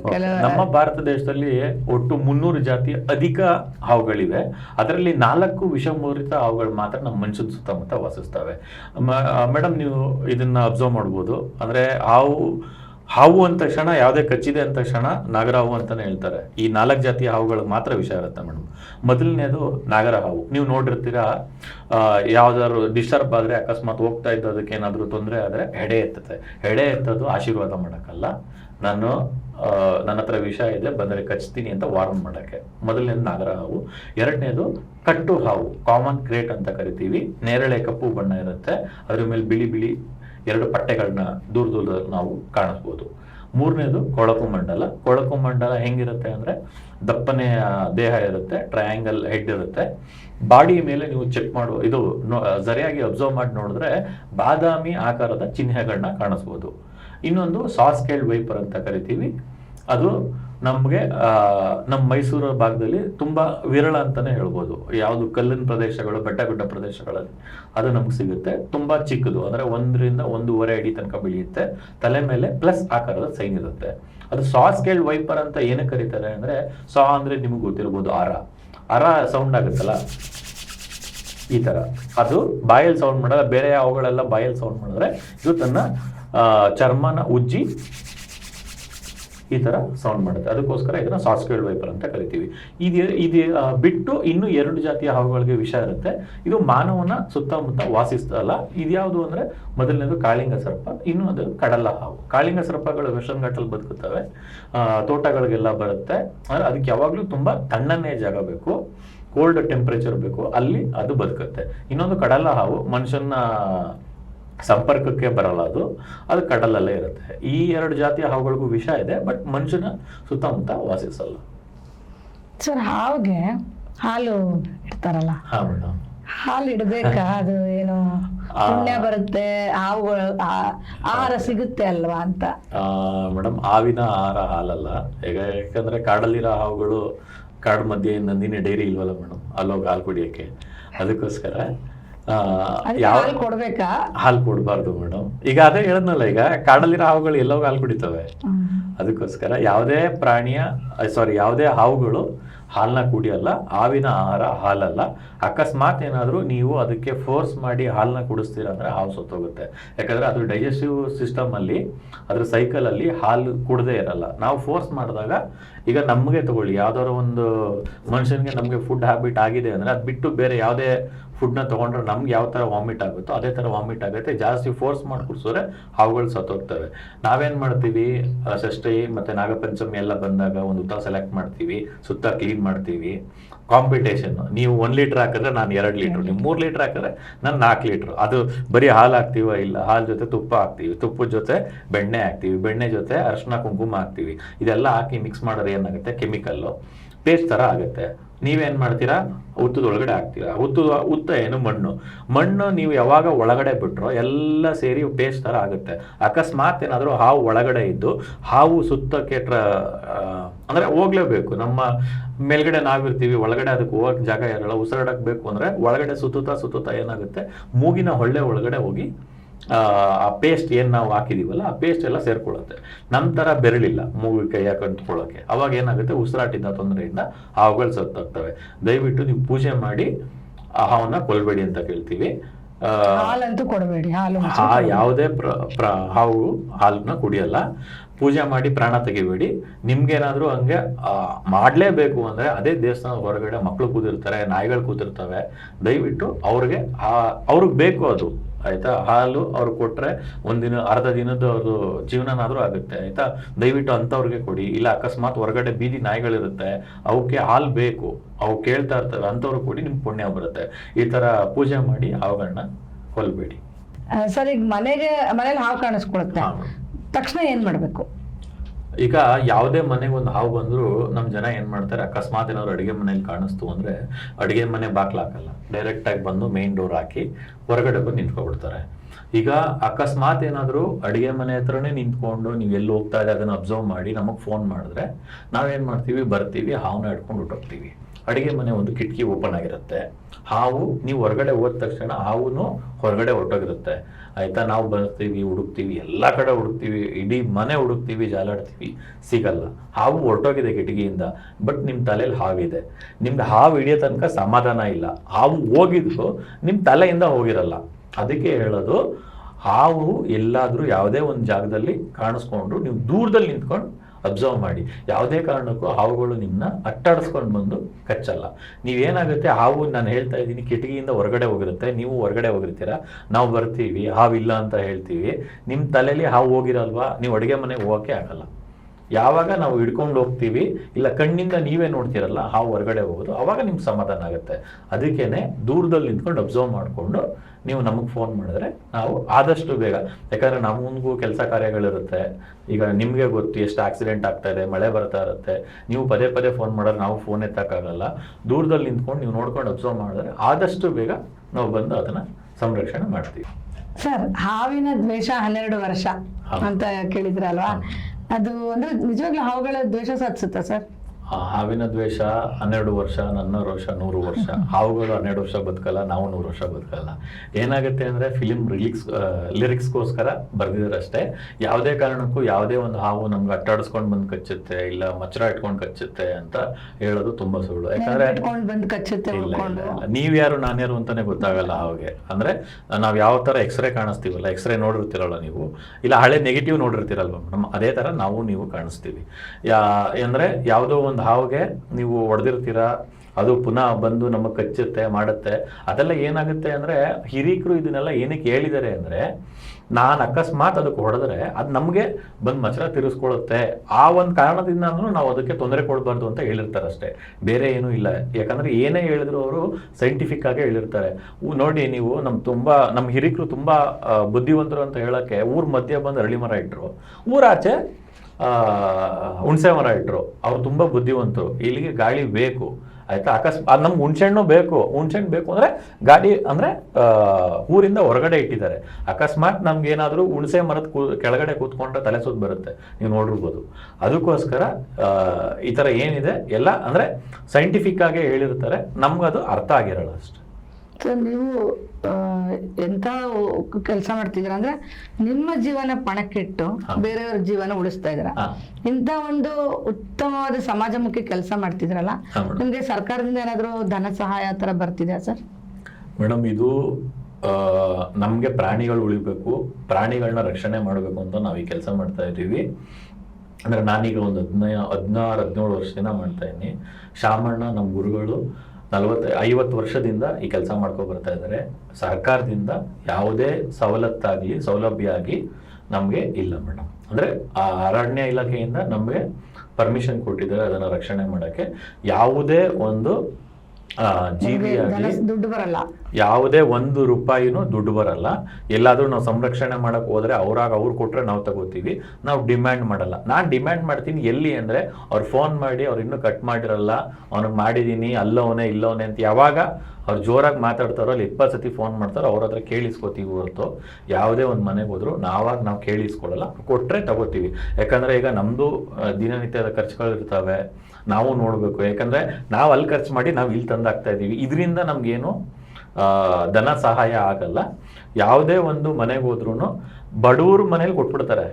ನಮ್ಮ ಭಾರತ ದೇಶದಲ್ಲಿ ಒಟ್ಟು ಮುನ್ನೂರು ಜಾತಿ ಅಧಿಕ ಹಾವುಗಳಿವೆ. ಅದರಲ್ಲಿ ನಾಲ್ಕು ವಿಷಮೂರಿತ ಹಾವುಗಳು ಮಾತ್ರ ನಮ್ಮ ಮನುಷ್ಯನ ಸುತ್ತಮುತ್ತ ವಾಸಿಸ್ತವೆ. ಮೇಡಮ್ ನೀವು ಇದನ್ನ ಅಬ್ಸರ್ವ್ ಮಾಡ್ಬೋದು. ಅಂದ್ರೆ ಹಾವು ಹಾವು ಅಂತ ತಕ್ಷಣ ಯಾವುದೇ ಕಚ್ಚಿದೆ ಅಂದ ತಕ್ಷಣ ನಾಗರಹಾವು ಅಂತಾನೆ ಹೇಳ್ತಾರೆ. ಈ ನಾಲ್ಕು ಜಾತಿಯ ಹಾವುಗಳು ಮಾತ್ರ ವಿಷ ಇರುತ್ತೆ ಮೇಡಮ್. ಮೊದಲನೇದು ನಾಗರ ಹಾವು. ನೀವು ನೋಡಿರ್ತೀರಾ ಯಾವ್ದಾದ್ರು ಡಿಸ್ಟರ್ಬ್ ಆದ್ರೆ ಅಕಸ್ಮಾತ್ ಹೋಗ್ತಾ ಇದ್ದದಕ್ಕೆ ಏನಾದರೂ ತೊಂದರೆ ಆದ್ರೆ ಹೆಡೆ ಎತ್ತುತ್ತೆ. ಹೆಡೆ ಎತ್ತದು ಆಶೀರ್ವಾದ ಮಾಡೋಕ್ಕಲ್ಲ. ನಾನು ನನ್ನ ಹತ್ರ ವಿಷ ಇದೆ, ಬಂದರೆ ಕಚ್ತೀನಿ ಅಂತ ವಾರ್ನ್ ಮಾಡಕ್ಕೆ. ಮೊದಲನೇದು ನಾಗರ ಹಾವು. ಎರಡನೇದು ಕಟ್ಟು ಹಾವು. ಕಾಮನ್ ಕ್ರೇಟ್ ಅಂತ ಕರಿತೀವಿ. ನೇರಳೆ ಕಪ್ಪು ಬಣ್ಣ ಇರುತ್ತೆ. ಅದ್ರ ಮೇಲೆ ಬಿಳಿ ಬಿಳಿ ಎರಡು ಪಟ್ಟೆಗಳನ್ನ ದೂರ ದೂರ ನಾವು ಕಾಣಿಸ್ಬೋದು. ಮೂರನೇದು ಕೊಳಕು ಮಂಡಲ. ಕೊಳಕು ಮಂಡಲ ಹೆಂಗಿರುತ್ತೆ ಅಂದರೆ ದಪ್ಪನೆಯ ದೇಹ ಇರುತ್ತೆ ಟ್ರಯಾಂಗಲ್ ಹೆಡ್ ಇರುತ್ತೆ. ಬಾಡಿ ಮೇಲೆ ನೀವು ಚೆಕ್ ಮಾಡುವ, ಇದು ಸರಿಯಾಗಿ ಅಬ್ಸರ್ವ್ ಮಾಡಿ ನೋಡಿದ್ರೆ ಬಾದಾಮಿ ಆಕಾರದ ಚಿಹ್ನೆಗಳನ್ನ ಕಾಣಿಸ್ಬೋದು. ಇನ್ನೊಂದು ಸಾಸ್ಕೇಲ್ಡ್ ವೈಪರ್ ಅಂತ ಕರಿತೀವಿ. ಅದು ನಮಗೆ ನಮ್ಮ ಮೈಸೂರು ಭಾಗದಲ್ಲಿ ತುಂಬಾ ವಿರಳ ಅಂತಾನೆ ಹೇಳ್ಬೋದು. ಯಾವುದು ಕಲ್ಲಿನ ಪ್ರದೇಶಗಳು ಬೆಟ್ಟ ಗುಡ್ಡ ಪ್ರದೇಶಗಳಲ್ಲಿ ಅದು ನಮ್ಗೆ ಸಿಗುತ್ತೆ. ತುಂಬಾ ಚಿಕ್ಕದು, ಅಂದ್ರೆ ಒಂದರಿಂದ ಒಂದೂವರೆ ಅಡಿ ತನಕ ಬೆಳೆಯುತ್ತೆ. ತಲೆ ಮೇಲೆ ಪ್ಲಸ್ ಆಕಾರದ ಸೈನ್ ಇರುತ್ತೆ. ಅದು ಸಾ ಸ್ಕೇಲ್ ವೈಪರ್ ಅಂತ ಏನಕ್ಕೆ ಕರೀತಾರೆ ಅಂದ್ರೆ ಸಾ ಅಂದ್ರೆ ನಿಮ್ಗೆ ಗೊತ್ತಿರ್ಬೋದು ಅರ. ಅರ ಸೌಂಡ್ ಆಗುತ್ತಲ್ಲ? ಈ ತರ. ಅದು ಬಾಯಲ್ ಸೌಂಡ್ ಮಾಡಲ್ಲ ಬೇರೆ ಅವುಗಳೆಲ್ಲ ಬಾಯಲ್ ಸೌಂಡ್ ಮಾಡಿದ್ರೆ ಇದು ತನ್ನ ಚರ್ಮನ ಉಜ್ಜಿ ಈ ತರ ಸೌಂಡ್ ಮಾಡುತ್ತೆ. ಅದಕ್ಕೋಸ್ಕರ ಇದನ್ನ ಸಾಸ್ಕೇಡ್ ವೈಪರ್ ಅಂತ ಕರಿತೀವಿ. ಇದು ಇದು ಬಿಟ್ಟು ಇನ್ನು ಎರಡು ಜಾತಿಯ ಹಾವುಗಳಿಗೆ ವಿಷ ಇರುತ್ತೆ. ಇದು ಮಾನವನ ಸುತ್ತಮುತ್ತ ವಾಸಿಸ್ತಲ್ಲ ಇದ್ಯಾವುದು ಅಂದ್ರೆ ಮೊದಲನೇದು ಕಾಳಿಂಗ ಸರ್ಪ ಇನ್ನು ಅದು ಕಡಲ ಹಾವು. ಕಾಳಿಂಗ ಸರ್ಪಗಳು ವೆಸ್ಟರ್ನ್ ಘಾಟಲ್ಲಿ ಬದುಕುತ್ತವೆ. ತೋಟಗಳಿಗೆಲ್ಲ ಬರುತ್ತೆ. ಅಂದ್ರೆ ಅದಕ್ಕೆ ಯಾವಾಗ್ಲೂ ತುಂಬಾ ತಣ್ಣನೇ ಜಾಗ ಬೇಕು. ಕೋಲ್ಡ್ ಟೆಂಪರೇಚರ್ ಬೇಕು. ಅಲ್ಲಿ ಅದು ಬದುಕುತ್ತೆ. ಇನ್ನೊಂದು ಕಡಲ ಹಾವು ಮನುಷ್ಯನ ಸಂಪರ್ಕಕ್ಕೆ ಬರಲ್ಲ ಅದು. ಅದು ಕಡಲಲ್ಲೇ ಇರುತ್ತೆ. ಈ ಎರಡು ಜಾತಿಯ ಹಾವುಗಳಿಗೂ ವಿಷ ಇದೆ ಬಟ್ ಮನುಷ್ಯನ ಸುತ್ತಮುತ್ತ ವಾಸಿಸಲ್ಲ. ಸರ್ ಹಾವಿಗೆ ಹಾಲು ಇಡ್ತಾರಲ್ಲ? ಹಾ ಮೇಡಮ್ ಹಾಲು ಇಡ್ಬೇಕಾ? ಅದು ಏನು. ಪುಣ್ಯ ಬರುತ್ತೆ ಹಾವುಗಳು ಆಹಾರ ಸಿಗುತ್ತೆ ಅಲ್ವಾ ಅಂತ? ಮೇಡಮ್ ಹಾವಿನ ಆಹಾರ ಹಾಲಲ್ಲ. ಈಗ ಯಾಕಂದ್ರೆ ಕಾಡಲ್ಲಿರೋ ಹಾವುಗಳು ಕಾಡು ಮಧ್ಯೆ ನಂದಿನಿ ಡೈರಿ ಇಲ್ವಲ್ಲ ಮೇಡಮ್ ಅಲ್ಲೋಗಿ ಹಾಲು ಕುಡಿಯಕ್ಕೆ. ಅದಕ್ಕೋಸ್ಕರ ಯಾವ ಹಾಲು ಕೊಡ್ಬೇಕಾ? ಹಾಲು ಕೊಡಬಾರ್ದು ಮೇಡಮ್. ಈಗ ಅದೇ ಹೇಳದ್ನಲ್ಲ ಈಗ ಕಾಡಲ್ಲಿರೋ ಹಾವುಗಳು ಎಲ್ಲವೂ ಹಾಲು ಕುಡಿತವೆ? ಅದಕ್ಕೋಸ್ಕರ ಯಾವುದೇ ಪ್ರಾಣಿಯ ಸಾರಿ ಯಾವುದೇ ಹಾವುಗಳು ಹಾಲನ್ನ ಕುಡಿಯಲ್ಲ ಹಾವಿನ ಆಹಾರ ಹಾಲಲ್ಲ. ಅಕಸ್ಮಾತ್ ಏನಾದರೂ ನೀವು ಅದಕ್ಕೆ ಫೋರ್ಸ್ ಮಾಡಿ ಹಾಲನ್ನ ಕುಡಿಸ್ತೀರ ಅಂದರೆ ಹಾವು ಸತ್ತೋಗುತ್ತೆ. ಯಾಕಂದ್ರೆ ಅದು ಡೈಜೆಸ್ಟಿವ್ ಸಿಸ್ಟಮ್ ಅಲ್ಲಿ ಅದ್ರ ಸೈಕಲ್ ಅಲ್ಲಿ ಹಾಲು ಕುಡದೇ ಇರಲ್ಲ. ನಾವು ಫೋರ್ಸ್ ಮಾಡಿದಾಗ ಈಗ ನಮಗೆ ತಗೊಳ್ಳಿ. ಯಾವ್ದಾದ್ರು ಒಂದು ಮನುಷ್ಯನಿಗೆ ನಮಗೆ ಫುಡ್ ಹ್ಯಾಬಿಟ್ ಆಗಿದೆ ಅಂದ್ರೆ ಅದು ಬಿಟ್ಟು ಬೇರೆ ಯಾವುದೇ ಫುಡ್ನ ತಗೊಂಡ್ರೆ ನಮ್ಗೆ ಯಾವ ಥರ ವಾಮಿಟ್ ಆಗುತ್ತೋ ಅದೇ ಥರ ವಾಮಿಟ್ ಆಗುತ್ತೆ. ಜಾಸ್ತಿ ಫೋರ್ಸ್ ಮಾಡಿ ಕುಡಿಸಿದ್ರೆ ಹಾವುಗಳು ಸತ್ತೋಗ್ತವೆ. ನಾವೇನು ಮಾಡ್ತೀವಿ? ಷಷ್ಠಿ ಮತ್ತೆ ನಾಗಪಂಚಮಿ ಎಲ್ಲ ಬಂದಾಗ ಒಂದು ಉತ್ತ ಸೆಲೆಕ್ಟ್ ಮಾಡ್ತೀವಿ. ಸುತ್ತ ಕ್ಲೀನ್ ಮಾಡ್ತೀವಿ. ಕಾಂಪಿಟೇಷನ್ ನೀವು ಒಂದು ಲೀಟ್ರ್ ಹಾಕಿದ್ರೆ ನಾನು ಎರಡು ಲೀಟರ್ ನೀವು ಮೂರು ಲೀಟ್ರ್ ಹಾಕಿದ್ರೆ ನಾನು ನಾಲ್ಕು ಲೀಟರ್ ಅದು ಬರೀ ಹಾಲು ಹಾಕ್ತೀವ ಇಲ್ಲ? ಹಾಲು ಜೊತೆ ತುಪ್ಪ ಹಾಕ್ತೀವಿ. ತುಪ್ಪದ ಜೊತೆ ಬೆಣ್ಣೆ ಹಾಕ್ತೀವಿ. ಬೆಣ್ಣೆ ಜೊತೆ ಅರಿಶಿನ ಕುಂಕುಮ ಹಾಕ್ತೀವಿ. ಇದೆಲ್ಲ ಹಾಕಿ ಮಿಕ್ಸ್ ಮಾಡಿದ್ರೆ ಏನಾಗುತ್ತೆ? ಕೆಮಿಕಲ್ಲು ಪೇಸ್ಟ್ ಥರ ಆಗುತ್ತೆ. ನೀವೇನ್ ಮಾಡ್ತೀರಾ? ಹುತ್ತದ ಒಳಗಡೆ ಹಾಕ್ತೀರಾ? ಹುತ್ತದ ಹುತ್ತ ಏನು ಮಣ್ಣು? ಮಣ್ಣು ನೀವು ಯಾವಾಗ ಒಳಗಡೆ ಬಿಟ್ರೋ ಎಲ್ಲ ಸೇರಿ ಪೇಸ್ಟ್ ತರ ಆಗುತ್ತೆ. ಅಕಸ್ಮಾತ್ ಏನಾದರೂ ಹಾವು ಒಳಗಡೆ ಇದ್ದು, ಹಾವು ಸುತ್ತಕ್ಕೆ ಟ್ರ ಅಂದರೆ ಹೋಗ್ಲೇಬೇಕು. ನಮ್ಮ ಮೇಲ್ಗಡೆ ನಾವಿರ್ತೀವಿ, ಒಳಗಡೆ ಅದಕ್ಕೆ ಹೋಗಕ್ ಜಾಗ ಇರಲ್ಲ, ಉಸಿರಾಡಕ್ ಬೇಕು ಅಂದ್ರೆ ಒಳಗಡೆ ಸುತ್ತುತ್ತಾ ಸುತ್ತುತ್ತಾ ಏನಾಗುತ್ತೆ? ಮೂಗಿನ ಹೊಳ್ಳೆ ಒಳಗಡೆ ಹೋಗಿ ಆ, ಪೇಸ್ಟ್ ಏನು ನಾವು ಹಾಕಿದೀವಲ್ಲ ಆ ಪೇಸ್ಟ್ ಎಲ್ಲ ಸೇರ್ಕೊಳ್ಳುತ್ತೆ. ನಂತರ ಬೆರಳಿಲ್ಲ ಮೂಗು ಕೈ ಕಂಟ್ಕೊಳ್ಳೋಕೆ ಅವಾಗ ಏನಾಗುತ್ತೆ? ಉಸಿರಾಟದ ತೊಂದರೆಯಿಂದ ಹಾವುಗಳು ಸತ್ತಾಗ್ತವೆ. ದಯವಿಟ್ಟು ನೀವು ಪೂಜೆ ಮಾಡಿ ಆ ಹಾವನ್ನ ಕೊಲ್ಬೇಡಿ ಅಂತ ಕೇಳ್ತೀವಿ. ಆ, ಹಾಲಂತೂ ಕೊಡಬೇಡಿ ಹಾಲು ಯಾವುದೇ ಪ್ರ ಪ್ರ ಹಾವು ಹಾಲನ್ನ ಕುಡಿಯಲ್ಲ. ಪೂಜೆ ಮಾಡಿ ಪ್ರಾಣ ತೆಗಿಬೇಡಿ. ನಿಮ್ಗೇನಾದ್ರೂ ಹಂಗೆ ಆ, ಮಾಡ್ಲೇಬೇಕು ಅಂದ್ರೆ ಅದೇ ದೇವಸ್ಥಾನ ಹೊರಗಡೆ ಮಕ್ಕಳು ಕೂತಿರ್ತಾರೆ ನಾಯಿಗಳು ಕೂತಿರ್ತವೆ. ದಯವಿಟ್ಟು ಅವ್ರಿಗೆ ಆ ಅವ್ರಿಗೆ ಬೇಕು ಅದು. ಆಯ್ತಾ? ಹಾಲು ಅವ್ರು ಕೊಟ್ರೆ ಒಂದಿನ ಅರ್ಧ ದಿನದ ಅವ್ರದ್ದು ಜೀವನನಾದ್ರೂ ಆಗುತ್ತೆ ಆಯ್ತಾ? ದಯವಿಟ್ಟು ಅಂಥವ್ರಿಗೆ ಕೊಡಿ. ಇಲ್ಲ ಅಕಸ್ಮಾತ್ ಹೊರಗಡೆ ಬೀದಿ ನಾಯಿಗಳಿರುತ್ತೆ ಅವಕ್ಕೆ ಹಾಲು ಬೇಕು ಅವು ಕೇಳ್ತಾ ಇರ್ತವೆ ಅಂಥವ್ರು ಕೊಡಿ ನಿಮ್ಗೆ ಪುಣ್ಯ ಬರುತ್ತೆ. ಈ ತರ ಪೂಜೆ ಮಾಡಿ ಹಾವುಗಳನ್ನ ಕೊಲ್ಬೇಡಿ. ಸರ್ ಈಗ ಮನೆಗೆ ಮನೇಲಿ ಹಾವು ಕಾಣಿಸ್ಕೊಳುತ್ತೆ. ತಕ್ಷಣ ಏನ್ ಮಾಡ್ಬೇಕು? ಈಗ ಯಾವುದೇ ಮನೆಗೆ ಒಂದು ಹಾವು ಬಂದ್ರು ನಮ್ಮ ಜನ ಏನ್ ಮಾಡ್ತಾರೆ, ಅಕಸ್ಮಾತ್ ಏನಾದ್ರು ಅಡಿಗೆ ಮನೇಲಿ ಕಾಣಿಸ್ತು ಅಂದ್ರೆ ಅಡಿಗೆ ಮನೆ ಹಾಕಲ್ಲ. ಡೈರೆಕ್ಟ್ ಆಗಿ ಬಂದು ಮೇನ್ ಡೋರ್ ಹಾಕಿ ಹೊರಗಡೆ ಬಂದು ನಿಂತ್ಕೊಬಿಡ್ತಾರೆ ಈಗ ಅಕಸ್ಮಾತ್ ಏನಾದರೂ ಅಡಿಗೆ ಮನೆ ಹತ್ರನೇ ನಿಂತ್ಕೊಂಡು ನೀವು ಎಲ್ಲಿ ಹೋಗ್ತಾ ಇದೆ ಅದನ್ನ ಅಬ್ಸರ್ವ್ ಮಾಡಿ ನಮಗೆ ಫೋನ್ ಮಾಡಿದ್ರೆ ನಾವೇನು ಮಾಡ್ತೀವಿ? ಬರ್ತೀವಿ ಹಾವನ್ನ ಹಿಡ್ಕೊಂಡು ಹೊಟ್ಟೋಗ್ತೀವಿ ಅಡಿಗೆ ಮನೆ ಒಂದು ಕಿಟಕಿ ಓಪನ್ ಆಗಿರುತ್ತೆ. ಹಾವು, ನೀವು ಹೊರಗಡೆ ಹೋದ ತಕ್ಷಣ ಹಾವು ಹೊರಗಡೆ ಹೊರಟೋಗಿರುತ್ತೆ. ಆಯ್ತಾ, ನಾವು ಬರ್ತೀವಿ ಹುಡುಕ್ತೀವಿ, ಎಲ್ಲ ಕಡೆ ಹುಡುಕ್ತೀವಿ, ಇಡೀ ಮನೆ ಹುಡುಕ್ತೀವಿ, ಜಾಲಾಡ್ತೀವಿ, ಸಿಗಲ್ಲ. ಹಾವು ಹೊರಟೋಗಿದೆ ಕಿಟಕಿಯಿಂದ ಬಟ್ ನಿಮ್ಮ ತಲೆಯಲ್ಲಿ ಹಾವಿದೆ. ನಿಮ್ಗೆ ಹಾವು ಹಿಡಿಯೋ ತನಕ ಸಮಾಧಾನ ಇಲ್ಲ. ಹಾವು ಹೋಗಿದ್ರು ನಿಮ್ಮ ತಲೆಯಿಂದ ಹೋಗಿರಲ್ಲ. ಅದಕ್ಕೆ ಹೇಳೋದು, ಹಾವು ಎಲ್ಲಾದ್ರೂ ಯಾವುದೇ ಒಂದು ಜಾಗದಲ್ಲಿ ಕಾಣಿಸ್ಕೊಂಡ್ರು, ನೀವು ದೂರದಲ್ಲಿ ನಿಂತ್ಕೊಂಡು ಅಬ್ಸರ್ವ್ ಮಾಡಿ. ಯಾವುದೇ ಕಾರಣಕ್ಕೂ ಹಾವುಗಳು ನಿಮ್ಮನ್ನ ಅಟ್ಟಾಡಿಸ್ಕೊಂಡು ಬಂದು ಕಚ್ಚಲ್ಲ. ನೀವೇನಾಗುತ್ತೆ, ಹಾವು ನಾನು ಹೇಳ್ತಾ ಇದ್ದೀನಿ, ಕಿಟಕಿಯಿಂದ ಹೊರಗಡೆ ಹೋಗಿರುತ್ತೆ, ನೀವು ಹೊರಗಡೆ ಹೋಗಿರ್ತೀರಾ? ನಾವು ಬರ್ತೀವಿ, ಹಾವಿಲ್ಲ ಅಂತ ಹೇಳ್ತೀವಿ. ನಿಮ್ಮ ತಲೆಯಲ್ಲಿ ಹಾವು ಹೋಗಿರಲ್ವಾ? ನೀವು ಅಡುಗೆ ಮನೆಗೆ ಹೋಗೋಕ್ಕೆ ಆಗಲ್ಲ. ಯಾವಾಗ ನಾವು ಹಿಡ್ಕೊಂಡು ಹೋಗ್ತೀವಿ ಇಲ್ಲ ಕಣ್ಣಿಂದ ನೀವೇ ನೋಡ್ತೀರಲ್ಲ ಹಾವು ಹೊರಗಡೆ ಹೋಗೋದು ಅವಾಗ ನಿಮ್ಗೆ ಸಮಾಧಾನ ಆಗುತ್ತೆ. ಅದಕ್ಕೇನೆ ದೂರದಲ್ಲಿ ನಿಂತ್ಕೊಂಡು ಅಬ್ಸರ್ವ್ ಮಾಡಿಕೊಂಡು ನೀವು ನಮಗೆ ಫೋನ್ ಮಾಡಿದ್ರೆ ನಾವು ಆದಷ್ಟು ಬೇಗ ಯಾಕಂದ್ರೆ ನಮಗೂ ಕೆಲಸ ಕಾರ್ಯಗಳಿರುತ್ತೆ. ಈಗ ನಿಮಗೆ ಗೊತ್ತು ಎಷ್ಟು ಆಕ್ಸಿಡೆಂಟ್ ಆಗ್ತಾ ಇದೆ ಮಳೆ ಬರ್ತಾ ಇರುತ್ತೆ. ನೀವು ಪದೇ ಪದೇ ಫೋನ್ ಮಾಡಿದ್ರೆ ನಾವು ಫೋನ್ ಎತ್ತಕ್ಕಾಗಲ್ಲ. ದೂರದಲ್ಲಿ ನಿಂತ್ಕೊಂಡು ನೀವು ನೋಡ್ಕೊಂಡು ಅಬ್ಸರ್ವ್ ಮಾಡಿದ್ರೆ ಆದಷ್ಟು ಬೇಗ ನಾವು ಬಂದು ಅದನ್ನ ಸಂರಕ್ಷಣೆ ಮಾಡ್ತೀವಿ. ಸರ್ ಹಾವಿನ ದ್ವೇಷ ಹನ್ನೆರಡು ವರ್ಷ ಅಂತ ಕೇಳಿದ್ರಲ್ವಾ. ಅದು ಅಂದ್ರೆ ನಿಜವಾಗ್ಲೂ ಹಾವುಗಳ ದ್ವೇಷ ಸಾಧಿಸುತ್ತಾ ಸರ್ ಹಾವಿನ ದ್ವೇಷ ಹನ್ನೆರಡು ವರ್ಷ ನನ್ನ ವರ್ಷ ನೂರು ವರ್ಷ. [laughs] ಹಾವುಗಳು ಹನ್ನೆರಡು ವರ್ಷ ಬದುಕಲ್ಲ ನಾವು ನೂರು ವರ್ಷ ಬದುಕಲ್ಲ. ಏನಾಗುತ್ತೆ ಅಂದ್ರೆ ಫಿಲಿಮ್ ರಿಲಿಕ್ಸ್ ಲಿರಿಕ್ಸ್ಗೋಸ್ಕರ ಬರ್ದಿದ್ದಾರೆ ಅಷ್ಟೇ. ಯಾವುದೇ ಕಾರಣಕ್ಕೂ ಯಾವುದೇ ಒಂದು ಹಾವು ನಮ್ಗೆ ಅಟ್ಟಾಡಿಸ್ಕೊಂಡು ಬಂದು ಕಚ್ಚುತ್ತೆ ಇಲ್ಲ ಮಚ್ಚರ ಇಟ್ಕೊಂಡು ಕಚ್ಚುತ್ತೆ ಅಂತ ಹೇಳೋದು ತುಂಬಾ ಸುಳ್ಳು. ಯಾಕಂದ್ರೆ ನೀವು ಯಾರು ನಾನ್ಯಾರು ಅಂತಾನೆ ಗೊತ್ತಾಗಲ್ಲ ಹಾವಿಗೆ. ಅಂದ್ರೆ ನಾವು ಯಾವ ತರ ಎಕ್ಸ್ರೇ ಕಾಣಿಸ್ತೀವಲ್ಲ ಎಕ್ಸ್ರೇ ನೋಡಿರ್ತಿರಲ್ಲ ನೀವು. ಇಲ್ಲ ಹಳೆ ನೆಗೆಟಿವ್ ನೋಡಿರ್ತೀರಲ್ವ ಮೇಡಮ್ ಅದೇ ತರ ನಾವು ನೀವು ಕಾಣಿಸ್ತೀವಿ. ಯಾ ಅಂದ್ರೆ ಯಾವುದೋ ಒಂದು ಹಾವಿಗೆ ನೀವು ಹೊಡೆದಿರ್ತೀರ ಅದು ಪುನಃ ಬಂದು ನಮಗೆ ಕಚ್ಚುತ್ತೆ, ಮಾಡುತ್ತೆ. ಅದೆಲ್ಲ ಏನಾಗುತ್ತೆ ಅಂದರೆ, ಹಿರೀಕರು ಇದನ್ನೆಲ್ಲ ಏನಕ್ಕೆ ಹೇಳಿದ್ದಾರೆ ಅಂದರೆ, ನಾನು ಅಕಸ್ಮಾತ್ ಅದಕ್ಕೆ ಹೊಡೆದ್ರೆ ಅದು ನಮಗೆ ಬಂದು ಮಚ್ಚರ ತಿರುಸ್ಕೊಳ್ಳುತ್ತೆ. ಆ ಒಂದು ಕಾರಣದಿಂದ ನಾವು ಅದಕ್ಕೆ ತೊಂದರೆ ಕೊಡಬಾರ್ದು ಅಂತ ಹೇಳಿರ್ತಾರೆ ಅಷ್ಟೇ. ಬೇರೆ ಏನೂ ಇಲ್ಲ. ಯಾಕಂದರೆ ಏನೇ ಹೇಳಿದ್ರು ಅವರು ಸೈಂಟಿಫಿಕ್ ಆಗಿ ಹೇಳಿರ್ತಾರೆ. ನೋಡಿ ನೀವು ನಮ್ಮ ತುಂಬ ನಮ್ಮ ಹಿರಿಕರು ತುಂಬ ಬುದ್ಧಿವಂತರು ಅಂತ ಹೇಳೋಕ್ಕೆ ಊರ ಮಧ್ಯೆ ಬಂದು ಅರಳಿ ಮರ ಇಟ್ಟರು ಊರಾಚೆ ಹುಣ್ಸೆ ಮರ ಇಟ್ಟರು ಅವ್ರು ತುಂಬಾ ಬುದ್ಧಿವಂತರು. ಇಲ್ಲಿಗೆ ಗಾಳಿ ಬೇಕು, ಆಯ್ತಾ? ಅಕಸ್ಮಾತ್ ನಮ್ಗೆ ಹುಣ್ಸೆಹಣ್ಣು ಬೇಕು. ಹುಣ್ಸೆಹಣ್ಣು ಬೇಕು ಅಂದ್ರೆ ಗಾಡಿ ಅಂದ್ರೆ ಊರಿಂದ ಹೊರಗಡೆ ಇಟ್ಟಿದ್ದಾರೆ. ಅಕಸ್ಮಾತ್ ನಮ್ಗೆ ಏನಾದರೂ ಹುಣಸೆ ಮರದ ಕೂ, ಕೆಳಗಡೆ ಕೂತ್ಕೊಂಡ್ರೆ ತಲೆ ಸುತ್ತ ಬರುತ್ತೆ. ನೀವು ನೋಡಿರ್ಬೋದು. ಅದಕ್ಕೋಸ್ಕರ ಈ ತರ ಏನಿದೆ? ಎಲ್ಲ ಅಂದ್ರೆ ಸೈಂಟಿಫಿಕ್ ಆಗಿ ಹೇಳಿರ್ತಾರೆ. ನಮ್ಗದು ಅರ್ಥ ಆಗಿರಲ್ಲ ಅಷ್ಟೇ. ಸೊ ನೀವು ಎಂತ ಕೆಲಸ ಮಾಡ್ತಿದ್ದೀರಾ ಅಂದ್ರೆ ನಿಮ್ಮ ಜೀವನ ಪಣಕ್ಕಿಟ್ಟು. ಬೇರೆಯವ್ರ ಜೀವನ ಉಳಿಸ್ತಾ ಇದ್ದೀರಾ. ಇಂತ ಇಂಥ ಒಂದು ಉತ್ತಮವಾದ ಸಮಾಜಮುಖಿ ಕೆಲಸ ಮಾಡ್ತಿದ್ರಲ್ಲ ನಿಮ್ಗೆ ಸರ್ಕಾರದಿಂದ ಏನಾದ್ರು ಧನ ಸಹಾಯ ಆ ಬರ್ತಿದ್ಯಾ ಬರ್ತಿದೆಯಾ ಸರ್? ಮೇಡಮ್ ಇದು ನಮ್ಗೆ ಪ್ರಾಣಿಗಳು ಉಳಿಬೇಕು. ಪ್ರಾಣಿಗಳನ್ನ ರಕ್ಷಣೆ ಮಾಡಬೇಕು ಅಂತ ನಾವು ಈ ಕೆಲಸ ಮಾಡ್ತಾ ಇದ್ದೀವಿ. ಅಂದ್ರೆ ನಾನೀಗ ಒಂದು ಹದಿನೈ ಹದಿನಾರು ಹದಿನೇಳು ವರ್ಷದಿಂದ ಮಾಡ್ತಾ ಇದ್ದೀನಿ. ಶಾಮಣ್ಣ ನಮ್ಮ ಗುರುಗಳು ನಲವತ್ತು ಐವತ್ತು ವರ್ಷದಿಂದ ಈ ಕೆಲಸ ಮಾಡ್ಕೊ ಬರ್ತಾ ಇದ್ದಾರೆ. ಸರ್ಕಾರದಿಂದ ಯಾವುದೇ ಸವಲತ್ತಾಗ್ಲಿ ಸೌಲಭ್ಯ ಆಗಿ ನಮಗೆ ಇಲ್ಲ ಮೇಡಮ್. ಅಂದ್ರೆ ಆ ಅರಣ್ಯ ಇಲಾಖೆಯಿಂದ ನಮಗೆ ಪರ್ಮಿಷನ್ ಕೊಟ್ಟಿದ್ದಾರೆ ಅದನ್ನ ರಕ್ಷಣೆ ಮಾಡಕ್ಕೆ. ಯಾವುದೇ ಒಂದು ಜೀವಿಯಾಗಿ ದುಡ್ಡು ಬರಲ್ಲ. ಯಾವುದೇ ಒಂದು ರೂಪಾಯಿನೂ ದುಡ್ಡು ಬರಲ್ಲ. ಎಲ್ಲಾದರೂ ನಾವು ಸಂರಕ್ಷಣೆ ಮಾಡಕ್ ಹೋದ್ರೆ ಅವ್ರಾಗ ಅವ್ರು ಕೊಟ್ಟರೆ ನಾವು ತಗೋತೀವಿ. ನಾವು ಡಿಮ್ಯಾಂಡ್ ಮಾಡಲ್ಲ. ನಾನು ಡಿಮ್ಯಾಂಡ್ ಮಾಡ್ತೀನಿ ಎಲ್ಲಿ ಅಂದ್ರೆ ಅವ್ರು ಫೋನ್ ಮಾಡಿ ಅವ್ರು ಇನ್ನೂ ಕಟ್ ಮಾಡಿರಲ್ಲ. ಅವ್ನಿಗೆ ಮಾಡಿದ್ದೀನಿ ಅಲ್ಲವನೇ, ಇಲ್ಲವನೇ ಅಂತ ಯಾವಾಗ ಅವ್ರು ಜೋರಾಗಿ ಮಾತಾಡ್ತಾರೋ ಅಲ್ಲಿ ಇಪ್ಪತ್ತು ಸತಿ ಫೋನ್ ಮಾಡ್ತಾರೋ ಅವ್ರ ಹತ್ರ ಕೇಳಿಸ್ಕೊತೀವಿ ಹೊರತು. ಯಾವುದೇ ಒಂದು ಮನೆಗೆ ಹೋದ್ರು ನಾವಾಗ ನಾವು ಕೇಳಿಸ್ಕೊಳ್ಳಲ್ಲ ಕೊಟ್ಟರೆ ತಗೋತೀವಿ. ಯಾಕಂದ್ರೆ ಈಗ ನಮ್ದು ದಿನನಿತ್ಯದ ಖರ್ಚುಗಳು ಇರ್ತವೆ. ನಾವು ನೋಡಬೇಕು. ಯಾಕಂದ್ರೆ ನಾವು ಅಲ್ಲಿ ಖರ್ಚು ಮಾಡಿ ನಾವು ಇಲ್ಲಿ ತಂದಾಗ್ತಾ ಇದೀವಿ. ಇದರಿಂದ ನಮ್ಗೇನು ಧನ ಸಹಾಯ ಆಗಲ್ಲ. ಯಾವುದೇ ಒಂದು ಮನೆಗೆ ಹೋದ್ರು ಬಡವ್ರ ಮನೇಲಿ ಕೊಟ್ಬಿಡ್ತಾರೆ.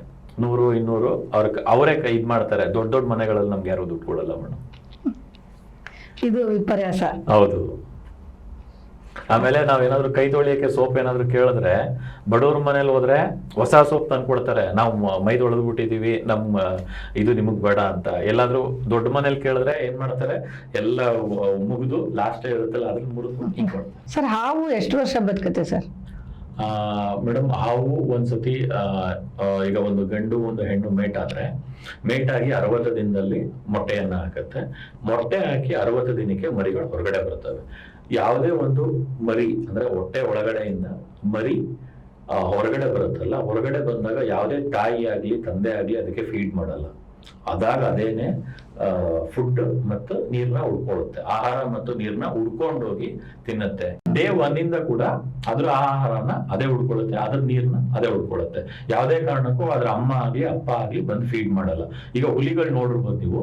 ನೂರು ಇನ್ನೂರು ಅವ್ರ ಅವರೇ ಕೈ ಇದು ಮಾಡ್ತಾರೆ. ದೊಡ್ಡ ದೊಡ್ಡ ಮನೆಗಳಲ್ಲಿ ನಮ್ಗೆ ಯಾರು ದುಡ್ಡು ಕೊಡಲ್ಲ ಮೇಡಮ್ ಇದು ವಿಪರ್ಯಾಸ. ಹೌದು. ಆಮೇಲೆ ನಾವೇನಾದ್ರೂ ಕೈ ತೊಳಿಯಕ್ಕೆ ಸೋಪ್ ಏನಾದ್ರು ಕೇಳಿದ್ರೆ ಬಡವ್ರ ಮನೇಲಿ ಹೋದ್ರೆ ಹೊಸ ಸೋಪ್ ತಂದು ಕೊಡ್ತಾರೆ ನಾವು ಮ- ತೊಳೆದು ಬಿಟ್ಟಿದೀವಿ ನಮ್ಮ ಇದು ನಿಮಗ್ ಬೇಡ ಅಂತ. ಎಲ್ಲಾದ್ರೂ ದೊಡ್ಡ ಮನೇಲಿ ಕೇಳಿದ್ರೆ ಏನ್ ಮಾಡ್ತಾರೆ? ಎಲ್ಲ ಮುಗಿದು ಲಾಸ್ಟ್ ಇರುತ್ತಲ್ಲ ಅದನ್ನ ಕೊಡ್ತಾರೆ ಸರ್ ಹಾವು ಎಷ್ಟು ವರ್ಷ ಬದುಕುತ್ತೆ ಸರ್? ಮೇಡಮ್ ಹಾವು ಒಂದ್ಸತಿ ಈಗ ಒಂದು ಗಂಡು ಒಂದು ಹೆಣ್ಣು ಮೇಟ್ ಆದ್ರೆ ಮೇಟ್ ಆಗಿ ಅರವತ್ತು ದಿನದಲ್ಲಿ ಮೊಟ್ಟೆಯನ್ನ ಹಾಕತ್ತೆ. ಮೊಟ್ಟೆ ಹಾಕಿ ಅರವತ್ತು ದಿನಕ್ಕೆ ಮರಿಗಳು ಹೊರಗಡೆ ಬರ್ತವೆ. ಯಾವುದೇ ಒಂದು ಮರಿ, ಅಂದ್ರೆ ಹೊಟ್ಟೆ ಒಳಗಡೆಯಿಂದ ಮರಿ ಹೊರಗಡೆ ಬರುತ್ತಲ್ಲ, ಹೊರಗಡೆ ಬಂದಾಗ ಯಾವುದೇ ತಾಯಿ ಆಗ್ಲಿ ತಂದೆ ಆಗ್ಲಿ ಅದಕ್ಕೆ ಫೀಡ್ ಮಾಡಲ್ಲ. ಅದಾಗ ಅದೇನೆ ಫುಡ್ ಮತ್ತು ನೀರ್ನ ಉಳ್ಕೊಳ್ಳುತ್ತೆ. ಆಹಾರ ಮತ್ತು ನೀರ್ನ ಉಡ್ಕೊಂಡೋಗಿ ತಿನ್ನುತ್ತೆ. ಡೇ ಒನ್ ಇಂದ ಕೂಡ ಅದ್ರ ಆಹಾರನ ಅದೇ ಹುಡ್ಕೊಳ್ಳುತ್ತೆ ಅದ್ರ ನೀರ್ನ ಅದೇ ಹುಡ್ಕೊಳ್ಳುತ್ತೆ ಯಾವುದೇ ಕಾರಣಕ್ಕೂ ಅದ್ರ ಅಮ್ಮ ಆಗ್ಲಿ, ಅಪ್ಪ ಆಗ್ಲಿ ಬಂದು ಫೀಡ್ ಮಾಡಲ್ಲ. ಈಗ ಹುಲಿಗಳು ನೋಡಿರ್ಬೋದು ನೀವು.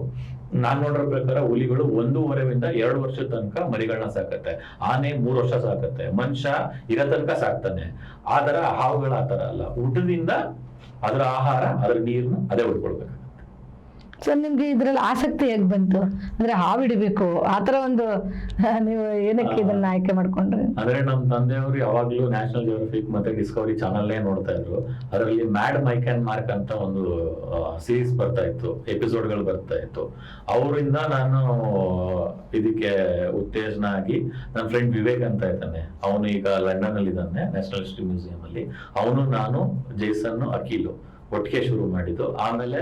ನಾನ್ ಪ್ರಕಾರ ಹುಲಿಗಳು ಒಂದೂವರೆಯಿಂದ ಎರಡು ವರ್ಷದ ತನಕ ಮರಿಗಳನ್ನ ಸಾಕತ್ತೆ. ಆನೆ ಮೂರು ವರ್ಷ ಸಾಕತ್ತೆ. ಮನುಷ್ಯ ಇರೋ ತನಕ ಸಾಕ್ತಾನೆ. ಆತರ ಹಾವುಗಳ ಆತರ ಅಲ್ಲ. ಊಟದಿಂದ ಅದರ ಆಹಾರ, ಅದ್ರ ನೀರ್ನ ಅದೇ ಹುಡ್ಕೊಳ್ಬೇಕು ಸರ್ ನಿಮ್ಗೆ ಇದ್ರಲ್ಲಿ ಆಸಕ್ತಿ ಹೇಗ್ ಬಂತು. ಅಂದ್ರೆ ಹಾವು ಹಿಡಿಬೇಕು. ಆತರ ಒಂದು ನೀವು ಏನಕ್ಕೆ ಇದನ್ನ ಆಯ್ಕೆ ಮಾಡ್ಕೊಂಡ್ರಿ? ಅಂದ್ರೆ ನಮ್ ತಂದೆಯವರು ಯಾವಾಗ್ಲೂ ನ್ಯಾಷನಲ್ ಜಿಯೋಗ್ರಫಿಕ್ ಮತ್ತೆ ಡಿಸ್ಕವರಿ ಚಾನಲ್ನೇ ನೋಡ್ತಾ ಇದ್ರು. ಅದರಲ್ಲಿ ಮ್ಯಾಡ್ ಮೈಕ್ ಅಂಡ್ ಮಾರ್ಕ್ ಅಂತ ಒಂದು ಸೀರೀಸ್ ಬರ್ತಾ ಇತ್ತು. ಎಪಿಸೋಡ್ಗಳು ಬರ್ತಾ ಇತ್ತು. ಅವರಿಂದ ನಾನು ಇದಕ್ಕೆ ಉತ್ತೇಜನ ಆಗಿ ನನ್ನ ಫ್ರೆಂಡ್ ವಿವೇಕ್ ಅಂತ ಇದ್ದಾನೆ. ಅವನು ಈಗ ಲಂಡನ್ ಅಲ್ಲಿ ಇದ್ದಾನೆ ನ್ಯಾಷನಲ್ ಹಿಸ್ಟ್ರಿ ಮ್ಯೂಸಿಯಂ ಅಲ್ಲಿ. ಅವನು ನಾನು ಜೇಸನ್ ಅಖಿಲು ಒಟ್ಟಿಗೆ ಶುರು ಮಾಡಿದ್ದು. ಆಮೇಲೆ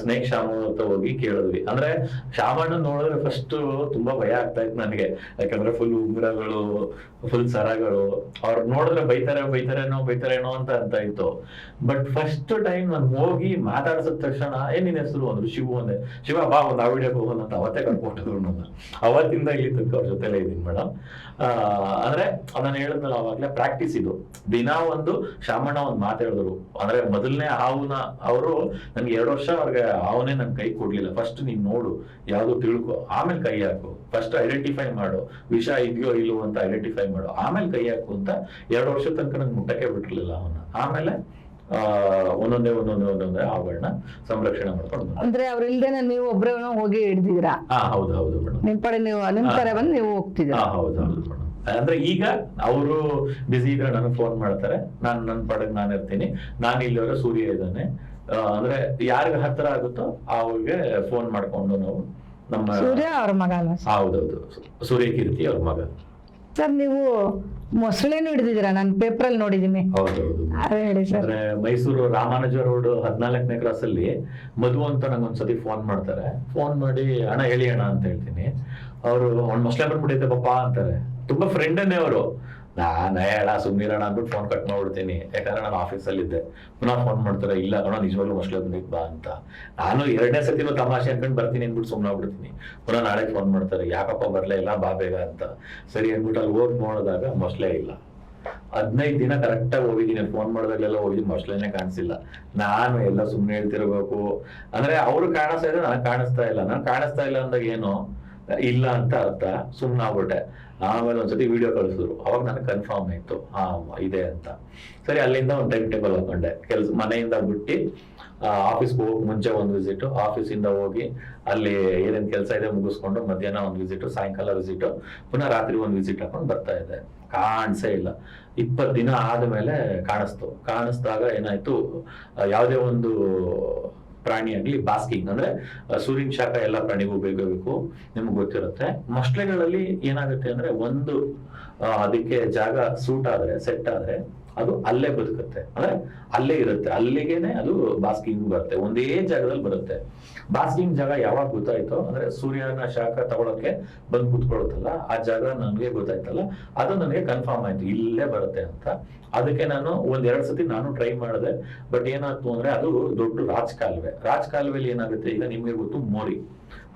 ಸ್ನೇಕ್ ಶಾಮು ಅಂತ ಹೋಗಿ ಕೇಳಿದ್ವಿ. ಅಂದ್ರೆ ಶಾಮಣ್ಣ ನೋಡಿದ್ರೆ ಫಸ್ಟ್ ತುಂಬಾ ಭಯ ಆಗ್ತಾ ಇತ್ತು ನನಗೆ. ಯಾಕಂದ್ರೆ ಫುಲ್ ಉಂಗುರಗಳು ಫುಲ್ ಸರಗಳು. ಅವ್ರು ನೋಡಿದ್ರೆ ಬೈತಾರೆ, ಬೈತಾರೇನೋ ಬೈತಾರೇನೋ ಅಂತ ಅಂತ ಇತ್ತು. ಬಟ್ ಫಸ್ಟ್ ಟೈಮ್ ನಾನು ಹೋಗಿ ಮಾತಾಡ್ಸಿದ ತಕ್ಷಣ ಏನಿನ ನಿನ್ ಹೆಸರು? ಅಂದ್ರು ಶಿವು ಅಂದೆ. ಶಿವ, ಬಾ, ಒಂದು ಆ ವಿಡಿಯೋಗೆ ಹೋಗೋಣ ಅಂತ ಅವತ್ತೇ ಕರ್ಕೊಟ್ಟಿದ್ರು ನನ್ನ ಅವತ್ತಿಂದ ಇಲ್ಲಿ ತನಕ ಅವ್ರ ಜೊತೆಲೇ ಇದ್ದೀನಿ ಮೇಡಮ್ ಅಂದ್ರೆ ನಾನು ಹೇಳಿದ್ನಲ್ಲ ಅವಾಗ್ಲೇ ಪ್ರಾಕ್ಟೀಸ್ ಇದು. ದಿನ ಒಂದು ಶಾಮಣ್ಣ ಒಂದು ಮಾತಾಡಿದ್ರು ಅಂದ್ರೆ ಮೊದಲನೇ ಹಾವುನ, ಅವರು ನನ್ಗೆ ಎರಡು ವರ್ಷ ಅವ್ರಿಗೆ ಅವನೇ ನನ್ ಕೈ ಕೊಡ್ಲಿಲ್ಲ. ಫಸ್ಟ್ ನೀನ್ ನೋಡು ಯಾವ್ದು ತಿಳ್ಕೊ ಆಮೇಲೆ ಕೈ ಹಾಕು. ಫಸ್ಟ್ ಐಡೆಂಟಿಫೈ ಮಾಡು ವಿಷ ಇದೆಯೋ ಇಲ್ಲೋ ಅಂತ ಐಡೆಂಟಿಫೈ ಮಾಡು. ಆಮೇಲೆ ಕೈ ಹಾಕು ಅಂತ ಎರಡು ವರ್ಷ ತನಕ ನಂಗೆ ಮುಟ್ಟಕ್ಕೆ ಬಿಟ್ಟಿರ್ಲಿಲ್ಲ ಅವನ್ನ ಆಮೇಲೆ ಆ ಒಂದೊಂದೇ ಒಂದೊಂದೇ ಒಂದೊಂದೇ ಅವುಗಳನ್ನ ಸಂರಕ್ಷಣೆ ಮಾಡ್ಕೊಂಡು ಅಂದ್ರೆ ಅವ್ರ ಇಲ್ದೇನೆ ನೀವು ಒಬ್ಬರೇ ಹೋಗಿ ಹಿಡಿದಿದ್ದೀರಾ? ಹಾ ಹೌದು ಹೌದು ಮೇಡಮ್ ನಿಮ್ ಕಡೆ ನೀವು ನಿಮ್ ಕಡೆ ಬಂದು ನೀವು ಹೋಗ್ತಿದ್ದೀರಾ? ಹಾ ಹೌದು ಹೌದು ಮೇಡಮ್ ಅಂದ್ರೆ ಈಗ ಅವರು ಬಿಸಿ ಇದ್ರೆ ನನಗೆ ಫೋನ್ ಮಾಡ್ತಾರೆ. ನಾನು ನನ್ನ ಪಡೆಗೆ ನಾನು ಇರ್ತೀನಿ. ನಾನು ಇಲ್ಲಿವರೆ ಸೂರ್ಯ ಇದ್ದಾನೆ. ಅಂದ್ರೆ ಯಾರಿಗ ಹತ್ರ ಆಗುತ್ತೋ ಅವ್ರಿಗೆ ಫೋನ್ ಮಾಡ್ಕೊಂಡು ನಾವು ನಮ್ಮ ಸೂರ್ಯ ಅವ್ರ ಮಗ ಅಲ್ಲ ಹೌದೌದು. ಸೂರ್ಯ ಕೀರ್ತಿ ಅವ್ರ ಮಗ. ಸರ್ ನೀವು ಮೊಸಳೆನೂ ಹಿಡಿದಿದ್ದೀರಾ? ನಾನು ಪೇಪರಲ್ಲಿ ನೋಡಿದ್ದೀನಿ. ಹೌದೌದು. ಅದೇ ಹೇಳಿ ಸರ್. ಅಂದ್ರೆ ಮೈಸೂರು ರಾಮಾನುಜ ರೋಡ್ ಹದಿನಾಲ್ಕನೇ ಕ್ರಾಸ್ ಅಲ್ಲಿ ಮಧು ಅಂತ ನಂಗೆ ಒಂದ್ಸತಿ ಫೋನ್ ಮಾಡ್ತಾರೆ. ಫೋನ್ ಮಾಡಿ ಅಣ್ಣ ಹೇಳಿ ಅಣ್ಣ ಅಂತ ಹೇಳ್ತೀನಿ. ಅವರು ಅವ್ನ್ ಮೊಸಳೆ ಬಂದ್ಬಿಟ್ಟೈತೆ ಪಪ್ಪ ಅಂತಾರೆ. ತುಂಬಾ ಫ್ರೆಂಡ್ ಫ್ರೆಂಡನ್ನೇ ಅವರು. ನಾನು ಹೇಳ ಸುಮ್ಮನಿರೋಣ ಅಂದ್ಬಿಟ್ಟು ಫೋನ್ ಕಟ್ ಮಾಡ್ಬಿಡ್ತೀನಿ. ಯಾಕಂದ್ರೆ ನಾನು ಆಫೀಸಲ್ಲಿದ್ದೆ ಪುನಃ ಫೋನ್ ಮಾಡ್ತಾರೆ, ಇಲ್ಲ ಕಣೋ, ನಿಜವಾಗ್ಲೂ ಮಸ್ಲೇ ಬಂದೈತೆ ಬಾ ಅಂತ. ನಾನು ಎರಡನೇ ಸತಿನೂ ತಮಾಷೆ ಅನ್ಕೊಂಡು ಬರ್ತೀನಿ ಅಂದ್ಬಿಟ್ಟು ಸುಮ್ಮನೆ ಆಗ್ಬಿಡ್ತೀನಿ. ಪುನಃ ನಾಳೆ ಫೋನ್ ಮಾಡ್ತಾರೆ, ಯಾಕಪ್ಪ ಬರಲೇ ಇಲ್ಲ, ಬಾ ಬೇಗ ಅಂತ. ಸರಿ ಅಂದ್ಬಿಟ್ಟು ಅಲ್ಲಿ ಹೋಗಿ ನೋಡಿದಾಗ ಮಸ್ಲೇ ಇಲ್ಲ. ಹದಿನೈದು ದಿನ ಕರೆಕ್ಟಾಗಿ ಹೋಗಿದ್ದೀನಿ. ಫೋನ್ ಮಾಡಿದಾಗಲೆಲ್ಲ ಹೋಗಿದ್ದು ಮಸ್ಲೇನೆ ಕಾಣಿಸಿಲ್ಲ. ನಾನು ಎಲ್ಲ ಸುಮ್ಮನೆ ಹೇಳ್ತಿರ್ಬೇಕು. ಅಂದ್ರೆ ಅವ್ರು ಕಾಣಿಸ್ತಾ ಇದ್ರೆ ನನಗೆ ಕಾಣಿಸ್ತಾ ಇಲ್ಲ. ನಾನು ಕಾಣಿಸ್ತಾ ಇಲ್ಲ ಅಂದಾಗ ಏನು? ಇಲ್ಲ ಅಂತ ಅರ್ಥ. ಸುಮ್ಮನೆ ಆಗ್ಬಿಟ್ಟೆ. ಆಮೇಲೆ ಒಂದ್ಸತಿ ವಿಡಿಯೋ ಕಳಿಸಿದ್ರು. ಅವಾಗ ನನಗೆ ಕನ್ಫರ್ಮ್ ಆಯ್ತು. ಹಾ, ಇದೆ ಅಂತ. ಸರಿ, ಅಲ್ಲಿಂದ ಒಂದು ಟೈಮ್ ಟೇಬಲ್ ಹಾಕೊಂಡೆ. ಕೆಲಸ, ಮನೆಯಿಂದ ಬಿಟ್ಟು ಆಫೀಸ್ಗೆ ಹೋಗಿ ಮುಂಚೆ ಒಂದು ವಿಸಿಟ್ ಆಫೀಸಿಂದ ಹೋಗಿ ಅಲ್ಲಿ ಏನೇನ್ ಕೆಲಸ ಇದೆ ಮುಗಿಸ್ಕೊಂಡು ಮಧ್ಯಾಹ್ನ ಒಂದು ವಿಸಿಟ್ ಸಾಯಂಕಾಲ ವಿಸಿಟ್ ಪುನಃ ರಾತ್ರಿ ಒಂದು ವಿಸಿಟ್ ಹಾಕೊಂಡು ಬರ್ತಾ ಇದೆ ಕಾಣಿಸೇ ಇಲ್ಲ. ಇಪ್ಪತ್ತು ದಿನ ಆದ್ಮೇಲೆ ಕಾಣಿಸ್ತು. ಕಾಣಿಸ್ದಾಗ ಏನಾಯ್ತು ಯಾವುದೇ ಒಂದು ಪ್ರಾಣಿ ಆಗ್ಲಿ, ಬಾಸ್ಕಿಂಗ್ ಅಂದ್ರೆ ಸೂರ್ಯನ್ ಶಾಖ ಎಲ್ಲ ಪ್ರಾಣಿಗೂ ಬೇಕಾಗಬೇಕು ಬೇಕು ನಿಮ್ಗೆ ಗೊತ್ತಿರುತ್ತೆ. ಮೊಸಳೆಗಳಲ್ಲಿ ಏನಾಗುತ್ತೆ ಅಂದ್ರೆ, ಒಂದು ಅದಕ್ಕೆ ಜಾಗ ಸೂಟ್ ಆದ್ರೆ ಸೆಟ್ ಆದ್ರೆ ಅದು ಅಲ್ಲೇ ಬದುಕುತ್ತೆ. ಅಂದ್ರೆ ಅಲ್ಲೇ ಇರುತ್ತೆ. ಅಲ್ಲಿಗೆನೆ ಅದು ಬಾಸ್ಕಿಂಗ್ ಬರುತ್ತೆ. ಒಂದೇ ಜಾಗದಲ್ಲಿ ಬರುತ್ತೆ. ಬಾಸ್ಕಿಂಗ್ ಜಾಗ ಯಾವಾಗ ಗೊತ್ತಾಯ್ತೋ, ಅಂದ್ರೆ ಸೂರ್ಯನ ಶಾಖ ತಗೊಳಕ್ಕೆ ಬಂದು ಕೂತ್ಕೊಳ್ಳುತ್ತಲ್ಲ, ಆ ಜಾಗ ನನಗೆ ಗೊತ್ತಾಯ್ತಲ್ಲ, ಅದು ನನಗೆ ಕನ್ಫರ್ಮ್ ಆಯ್ತು. ಇಲ್ಲೇ ಬರುತ್ತೆ ಅಂತ. ಅದಕ್ಕೆ ನಾನು ಒಂದ್ ಎರಡ್ ಸತಿ ನಾನು ಟ್ರೈ ಮಾಡಿದೆ. ಬಟ್ ಏನಾಯ್ತು ಅಂದ್ರೆ ಅದು ದೊಡ್ಡ ರಾಜ್ ಕಾಲುವೆ ರಾಜ್ ಕಾಲುವೆಲಿ ಏನಾಗುತ್ತೆ? ಈಗ ನಿಮ್ಗೆ ಗೊತ್ತು, ಮೋರಿ.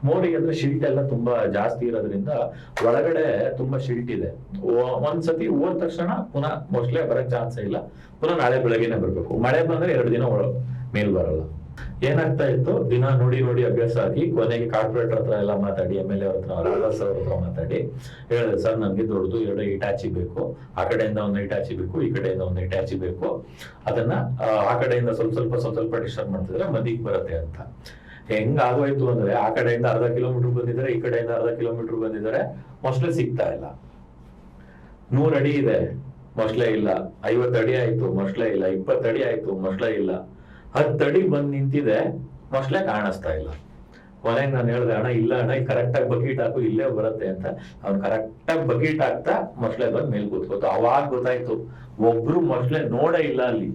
ಮೋರಿ ಅಂದ್ರೆ ಶಿಲ್ಟ್ ಎಲ್ಲ ತುಂಬಾ ಜಾಸ್ತಿ ಇರೋದ್ರಿಂದ ಒಳಗಡೆ ತುಂಬಾ ಶಿಲ್ಟ್ ಇದೆ. ಒಂದ್ಸತಿ ಹೋದ ತಕ್ಷಣ ಪುನಃ ಮೋಸ್ಟ್ಲಿ ಬರಕ್ ಚಾನ್ಸ್ ಇಲ್ಲ. ಪುನಃ ನಾಳೆ ಬೆಳಗ್ಗೆನೆ ಬರ್ಬೇಕು. ಮಳೆ ಬಂದ್ರೆ ಎರಡು ದಿನ ಒಳ ಮೇಲ್ ಬರಲ್ಲ. ಏನಾಗ್ತಾ ಇತ್ತು? ದಿನ ನೋಡಿ ನೋಡಿ ಅಭ್ಯಾಸ ಆಗಿ ಕೊನೆಗೆ ಕಾರ್ಪೊರೇಟರ್ ಹತ್ರ ಎಲ್ಲ ಮಾತಾಡಿ ಎಂ ಎಲ್ ಎ ಹತ್ರ ರಾಜಾಸ್ ಅವ್ರ ಹತ್ರ ಮಾತಾಡಿ ಹೇಳಿದೆ ಸರ್ ನಮ್ಗೆ ದೊಡ್ಡದು ಎರಡು ಇಟಾಚಿ ಬೇಕು. ಆ ಕಡೆಯಿಂದ ಒಂದು ಇಟಾಚಿ ಬೇಕು, ಈ ಕಡೆಯಿಂದ ಒಂದು ಇಟಾಚಿ ಬೇಕು. ಅದನ್ನ, ಆ ಕಡೆಯಿಂದ ಸ್ವಲ್ಪ ಸ್ವಲ್ಪ ಸ್ವಲ್ಪ ಸ್ವಲ್ಪ ಡಿಸ್ಟರ್ಬ್ ಮಾಡ್ತಿದ್ರೆ ಮದಿಗ್ ಬರುತ್ತೆ ಅಂತ. ಹೆಂಗ್ ಆಗೋಯ್ತು ಅಂದ್ರೆ ಆ ಕಡೆಯಿಂದ ಅರ್ಧ ಕಿಲೋಮೀಟರ್ ಬಂದಿದ್ದಾರೆ, ಈ ಕಡೆಯಿಂದ ಅರ್ಧ ಕಿಲೋಮೀಟರ್ ಬಂದಿದ್ದಾರೆ, ಮೊಸಳೆ ಸಿಗ್ತಾ ಇಲ್ಲ. ನೂರ್ ಅಡಿ ಇದೆ, ಮೊಸಳೆ ಇಲ್ಲ. ಐವತ್ತು ಅಡಿ ಆಯ್ತು, ಮೊಸಳೆ ಇಲ್ಲ. ಇಪ್ಪತ್ತು ಅಡಿ ಆಯ್ತು, ಮೊಸಳೆ ಇಲ್ಲ. ಹತ್ತು ಅಡಿ ಬಂದ್ ನಿಂತಿದೆ, ಮೊಸಳೆ ಕಾಣಿಸ್ತಾ ಇಲ್ಲ. ಕೊನೆಗೆ ನಾನು ಹೇಳ್ದೆ, ಅಣ್ಣ, ಇಲ್ಲ ಅಣ್ಣ ಕರೆಕ್ಟ್ ಕರೆಕ್ಟಾಗಿ ಬಕೀಟ್ ಹಾಕು, ಇಲ್ಲೇ ಬರುತ್ತೆ ಅಂತ. ಅವ್ನು ಕರೆಕ್ಟಾಗಿ ಬಕೀಟ್ ಹಾಕ್ತಾ ಮೊಸಳೆ ಬಂದ್ ಮೇಲೆ ಕೂತ್ಕೋತು ಅವಾಗ ಗೊತ್ತಾಯ್ತು, ಒಬ್ರು ಮೊಸಳೆ ನೋಡೇ ಇಲ್ಲ ಅಲ್ಲಿ.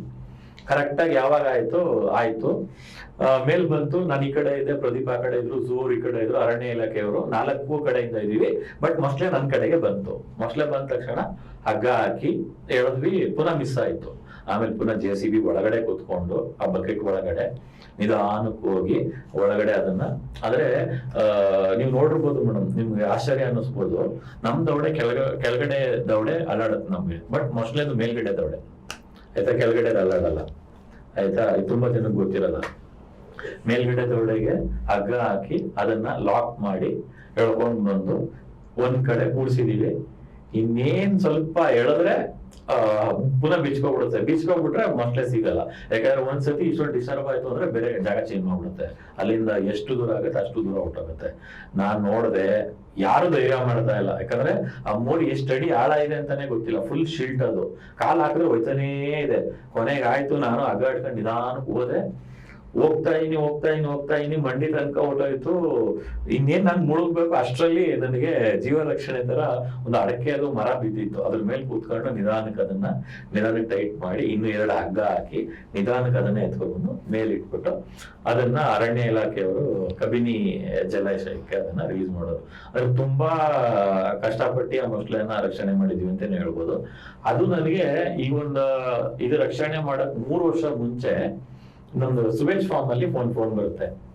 ಕರೆಕ್ಟ್ ಆಗಿ ಯಾವಾಗ ಆಯ್ತು ಆಯ್ತು. ಮೇಲ್ ಬಂತು, ನಾನು ಈ ಕಡೆ ಇದೆ ಪ್ರದೀಪ್ ಆ ಕಡೆ ಇದ್ರು ಝೂರ್ ಈ ಕಡೆ ಇದ್ರು, ಅರಣ್ಯ ಇಲಾಖೆಯವರು, ನಾಲ್ಕು ಕಡೆಯಿಂದ ಇದೀವಿ ಬಟ್ ಮೊಸ್ಲೆ ನನ್ ಕಡೆಗೆ ಬಂತು. ಮೊಸ್ಲೆ ಬಂದ ತಕ್ಷಣ ಹಗ್ಗ ಹಾಕಿ ಹೇಳಿದ್ವಿ ಪುನಃ ಮಿಸ್ ಆಯ್ತು. ಆಮೇಲೆ ಪುನಃ ಜೆ ಸಿ ಬಿ ಒಳಗಡೆ ಕೂತ್ಕೊಂಡು ಆ ಬಕೆಟ್ ಒಳಗಡೆ, ನಿಧಾನಕ್ಕೆ ಹೋಗಿ ಒಳಗಡೆ ಅದನ್ನ. ಆದ್ರೆ ನೀವು ನೋಡಿರ್ಬೋದು ಮೇಡಮ್ ನಿಮ್ಗೆ ಆಶ್ಚರ್ಯ ಅನ್ನಿಸ್ಬೋದು. ನಮ್ ದವಡೆ ಕೆಳಗ, ಕೆಳಗಡೆ ದವಡೆ ಅಲ್ಲಾಡತ್ತೆ ನಮ್ಗೆ. ಬಟ್ ಮೊಸಳೆದು ಮೇಲ್ಗಡೆ ದವಡೆ ಆಯ್ತಾ? ಕೆಳಗಡೆ ಅಲ್ಲಾಡಲ್ಲ ಆಯ್ತಾ? ತುಂಬಾ ಜನಕ್ಕೆ ಗೊತ್ತಿರಲ್ಲ ಮೇಲ್ಗಡೆ ದೊಡೆಗೆ ಹಗ್ಗ ಹಾಕಿ ಅದನ್ನ ಲಾಕ್ ಮಾಡಿ ಎಳ್ಕೊಂಡು ಬಂದು ಒಂದ್ ಕಡೆ ಕೂಡಿಸಿದೀವಿ. ಇನ್ನೇನ್ ಸ್ವಲ್ಪ ಎಳೆದ್ರೆ ಪುನಃ ಬಿಚ್ಕೊಬಿಡುತ್ತೆ. ಬಿಚ್ಕೊಬಿಟ್ರೆ ಮತ್ತೆ ಸಿಗಲ್ಲ. ಯಾಕಂದ್ರೆ ಒಂದ್ಸತಿ ಇಷ್ಟೊಂದು ಡಿಸ್ಟರ್ಬ್ ಆಯ್ತು ಅಂದ್ರೆ ಬೇರೆ ಜಾಗ ಚೇಂಜ್ ಮಾಡ್ಬಿಡುತ್ತೆ. ಅಲ್ಲಿಂದ ಎಷ್ಟು ದೂರ ಆಗುತ್ತೆ ಅಷ್ಟು ದೂರ ಹೊರ್ಟೋಗುತ್ತೆ. ನಾನ್ ನೋಡ್ದೆ, ಯಾರು ಧೈರ್ಯ ಮಾಡ್ತಾ ಇಲ್ಲ. ಯಾಕಂದ್ರೆ ಆ ಮೋಡಿ ಎಷ್ಟು ಅಡಿ ಆಳ ಇದೆ ಅಂತಾನೆ ಗೊತ್ತಿಲ್ಲ. ಫುಲ್ ಶಿಲ್ಟ್ ಅದು. ಕಾಲ್ ಹಾಕಿದ್ರೆ ಹೋಯ್ತಾನೇ ಇದೆ. ಕೊನೆಗೆ ಆಯ್ತು, ನಾನು ಹಗ್ಗ ಹಿಡ್ಕೊಂಡು ನಿಧಾನಕ್ಕೆ ಹೋದೆ. ಹೋಗ್ತಾ ಇದೀನಿ ಹೋಗ್ತಾ ಇದೀನಿ ಹೋಗ್ತಾ ಇದೀನಿ. ಮಂಡಿ ತನಕ ಹೊಟ್ಟೋಯ್ತು ಇನ್ನೇನ್ ನಾನು ಮುಳುಗ್ಬೇಕು? ಅಷ್ಟರಲ್ಲಿ ನನಗೆ ಜೀವ ರಕ್ಷಣೆ ತರ ಒಂದು ಅಡಕೆ ಅದು ಮರ ಬಿದ್ದಿತ್ತು. ಅದ್ರ ಮೇಲೆ ಕೂತ್ಕೊಂಡು ನಿಧಾನಕ್ಕೆ ಅದನ್ನ ನಿಧಾನಕ್ಕೆ ಟೈಟ್ ಮಾಡಿ ಇನ್ನು ಎರಡು ಹಗ್ಗ ಹಾಕಿ ನಿಧಾನಕ್ಕೆ ಅದನ್ನ ಎತ್ಕೊಂಡು ಮೇಲೆ ಇಟ್ಬಿಟ್ಟು ಅದನ್ನ ಅರಣ್ಯ ಇಲಾಖೆಯವರು, ಕಬಿನಿ ಜಲಾಶಯಕ್ಕೆ ಅದನ್ನ ರಿಲೀಸ್ ಮಾಡೋದು. ಅದ್ರ ತುಂಬಾ ಕಷ್ಟಪಟ್ಟು ಆ ಮೊಸಳೆಯನ್ನ ರಕ್ಷಣೆ ಮಾಡಿದೀವಿ ಅಂತಾನೆ ಹೇಳ್ಬೋದು. ಅದು ನನಗೆ ಈ ಒಂದು, ಇದು ರಕ್ಷಣೆ ಮಾಡಕ್ ಮೂರು ವರ್ಷ ಮುಂಚೆ ನಮ್ದು ಸುಬೇಶ್ ಫಾರ್ಮ್ ಅಲ್ಲಿ ಫೋನ್ ಫೋನ್ ಬರುತ್ತೆ.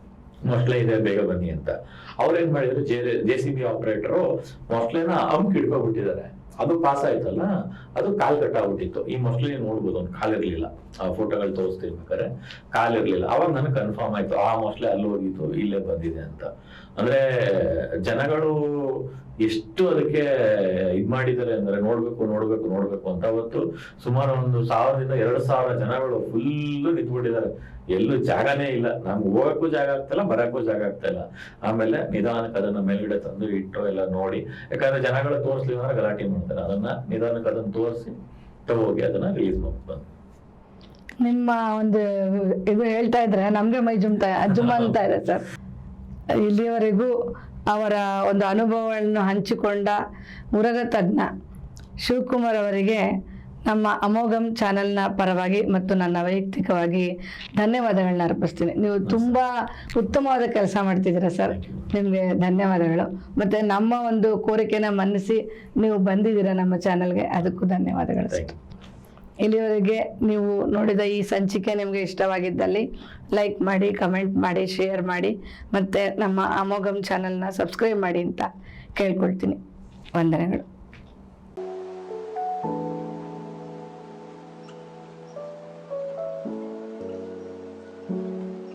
ಮೊಸ್ಲೆ ಇದೆ, ಬೇಗ ಬನ್ನಿ ಅಂತ. ಅವ್ರೇನ್ ಮಾಡಿದ್ರು J J C B operator ಮೊಸ್ಲೆನ ಅಂಕ್ ಹಿಡ್ಕೊಬಿಟ್ಟಿದ್ದಾರೆ ಅದು ಪಾಸ್ ಆಯ್ತಲ್ಲ, ಅದು ಕಾಲ್ ಕಟ್ಟಾಗ್ಬಿಟ್ಟಿತ್ತು ಈ ಮೊಸ್ಲೆ ನೋಡ್ಬೋದು? ಅವ್ನು ಕಾಲಿರ್ಲಿಲ್ಲ ಆ ಫೋಟೋಗಳು ತೋರಿಸ್ತಿರ್ಬೇಕಾದ್ರೆ ಕಾಲಿರ್ಲಿಲ್ಲ ಅವಾಗ ನನಗೆ ಕನ್ಫರ್ಮ್ ಆಯ್ತು, ಆ ಮೊಸ್ಲೆ ಅಲ್ಲಿ ಹೋಗಿತ್ತು ಇಲ್ಲೇ ಬಂದಿದೆ ಅಂತ. ಅಂದ್ರೆ, ಜನಗಳು ಎಷ್ಟು ಅದಕ್ಕೆ ಇದ್ ಮಾಡಿದ್ದಾರೆ ಅಂದ್ರೆ ನೋಡ್ಬೇಕು ನೋಡ್ಬೇಕು ನೋಡ್ಬೇಕು ಅಂತ ಅವತ್ತು ಸುಮಾರು ಒಂದು ಸಾವಿರದಿಂದ ಎರಡು ಸಾವಿರ ಜನಗಳು ಫುಲ್ ನಿಂತ್ಬಿಟ್ಟಿದ್ದಾರೆ ಎಲ್ಲೂ ಜಾಗನೇ ಇಲ್ಲ. ನಮ್ಗೆ ಹೋಗಕ್ಕೂ ಜಾಗ ಆಗ್ತಿಲ್ಲ, ಬರಕ್ಕೂ ಜಾಗ ಆಗ್ತಾ ಇಲ್ಲ. ಆಮೇಲೆ ನಿಧಾನಕ್ಕೆ ಅದನ್ನ ಮೇಲ್ಗಡೆ ತಂದು ಇಟ್ಟು ಎಲ್ಲ ನೋಡಿ. ಯಾಕಂದ್ರೆ ಜನಗಳು ತೋರಿಸ್ಲಿಲ್ಲ ಅಂದ್ರೆ ಗಲಾಟೆ ಮಾಡ್ತಾರೆ. ಅದನ್ನ ನಿಧಾನಕ್ಕೆ ಅದನ್ನ ತೋರಿಸಿ ತಗೋಗಿ ಅದನ್ನ ರಿಲೀಸ್ ಮಾಡ್ಬೋದು ನಿಮ್ಮ ಒಂದು ಇದು ಹೇಳ್ತಾ ಇದ್ರೆ ನಮ್ಗೆ ಮೈ ಜುಮ್ತಾ ಜುಮ್ ಅಂತ ಇದೆ ಸರ್. ಇಲ್ಲಿಯವರೆಗೂ ಅವರ ಒಂದು ಅನುಭವಗಳನ್ನು ಹಂಚಿಕೊಂಡ ಮುರಗ ತಜ್ಞ ಶಿವಕುಮಾರ್ ಅವರಿಗೆ ನಮ್ಮ ಅಮೋಘಂ ಚಾನೆಲ್ನ ಪರವಾಗಿ ಮತ್ತು ನನ್ನ ವೈಯಕ್ತಿಕವಾಗಿ ಧನ್ಯವಾದಗಳನ್ನ ಅರ್ಪಿಸ್ತೀನಿ. ನೀವು ತುಂಬ ಉತ್ತಮವಾದ ಕೆಲಸ ಮಾಡ್ತಿದ್ದೀರ ಸರ್. ನಿಮಗೆ ಧನ್ಯವಾದಗಳು. ಮತ್ತು ನಮ್ಮ ಒಂದು ಕೋರಿಕೆನ ಮನ್ನಿಸಿ ನೀವು ಬಂದಿದ್ದೀರಾ ನಮ್ಮ ಚಾನೆಲ್ಗೆ, ಅದಕ್ಕೂ ಧನ್ಯವಾದಗಳು ಸರ್. ಇಲ್ಲಿವರೆಗೆ ನೀವು ನೋಡಿದ ಈ ಸಂಚಿಕೆ ನಿಮಗೆ ಇಷ್ಟವಾಗಿದ್ದಲ್ಲಿ ಲೈಕ್ ಮಾಡಿ ಕಮೆಂಟ್ ಮಾಡಿ ಶೇರ್ ಮಾಡಿ, ಮತ್ತು ನಮ್ಮ ಅಮೋಘಮ್ ಚಾನಲ್ನ ಸಬ್ಸ್ಕ್ರೈಬ್ ಮಾಡಿ ಅಂತ ಕೇಳ್ಕೊಳ್ತೀನಿ. ವಂದನೆಗಳು.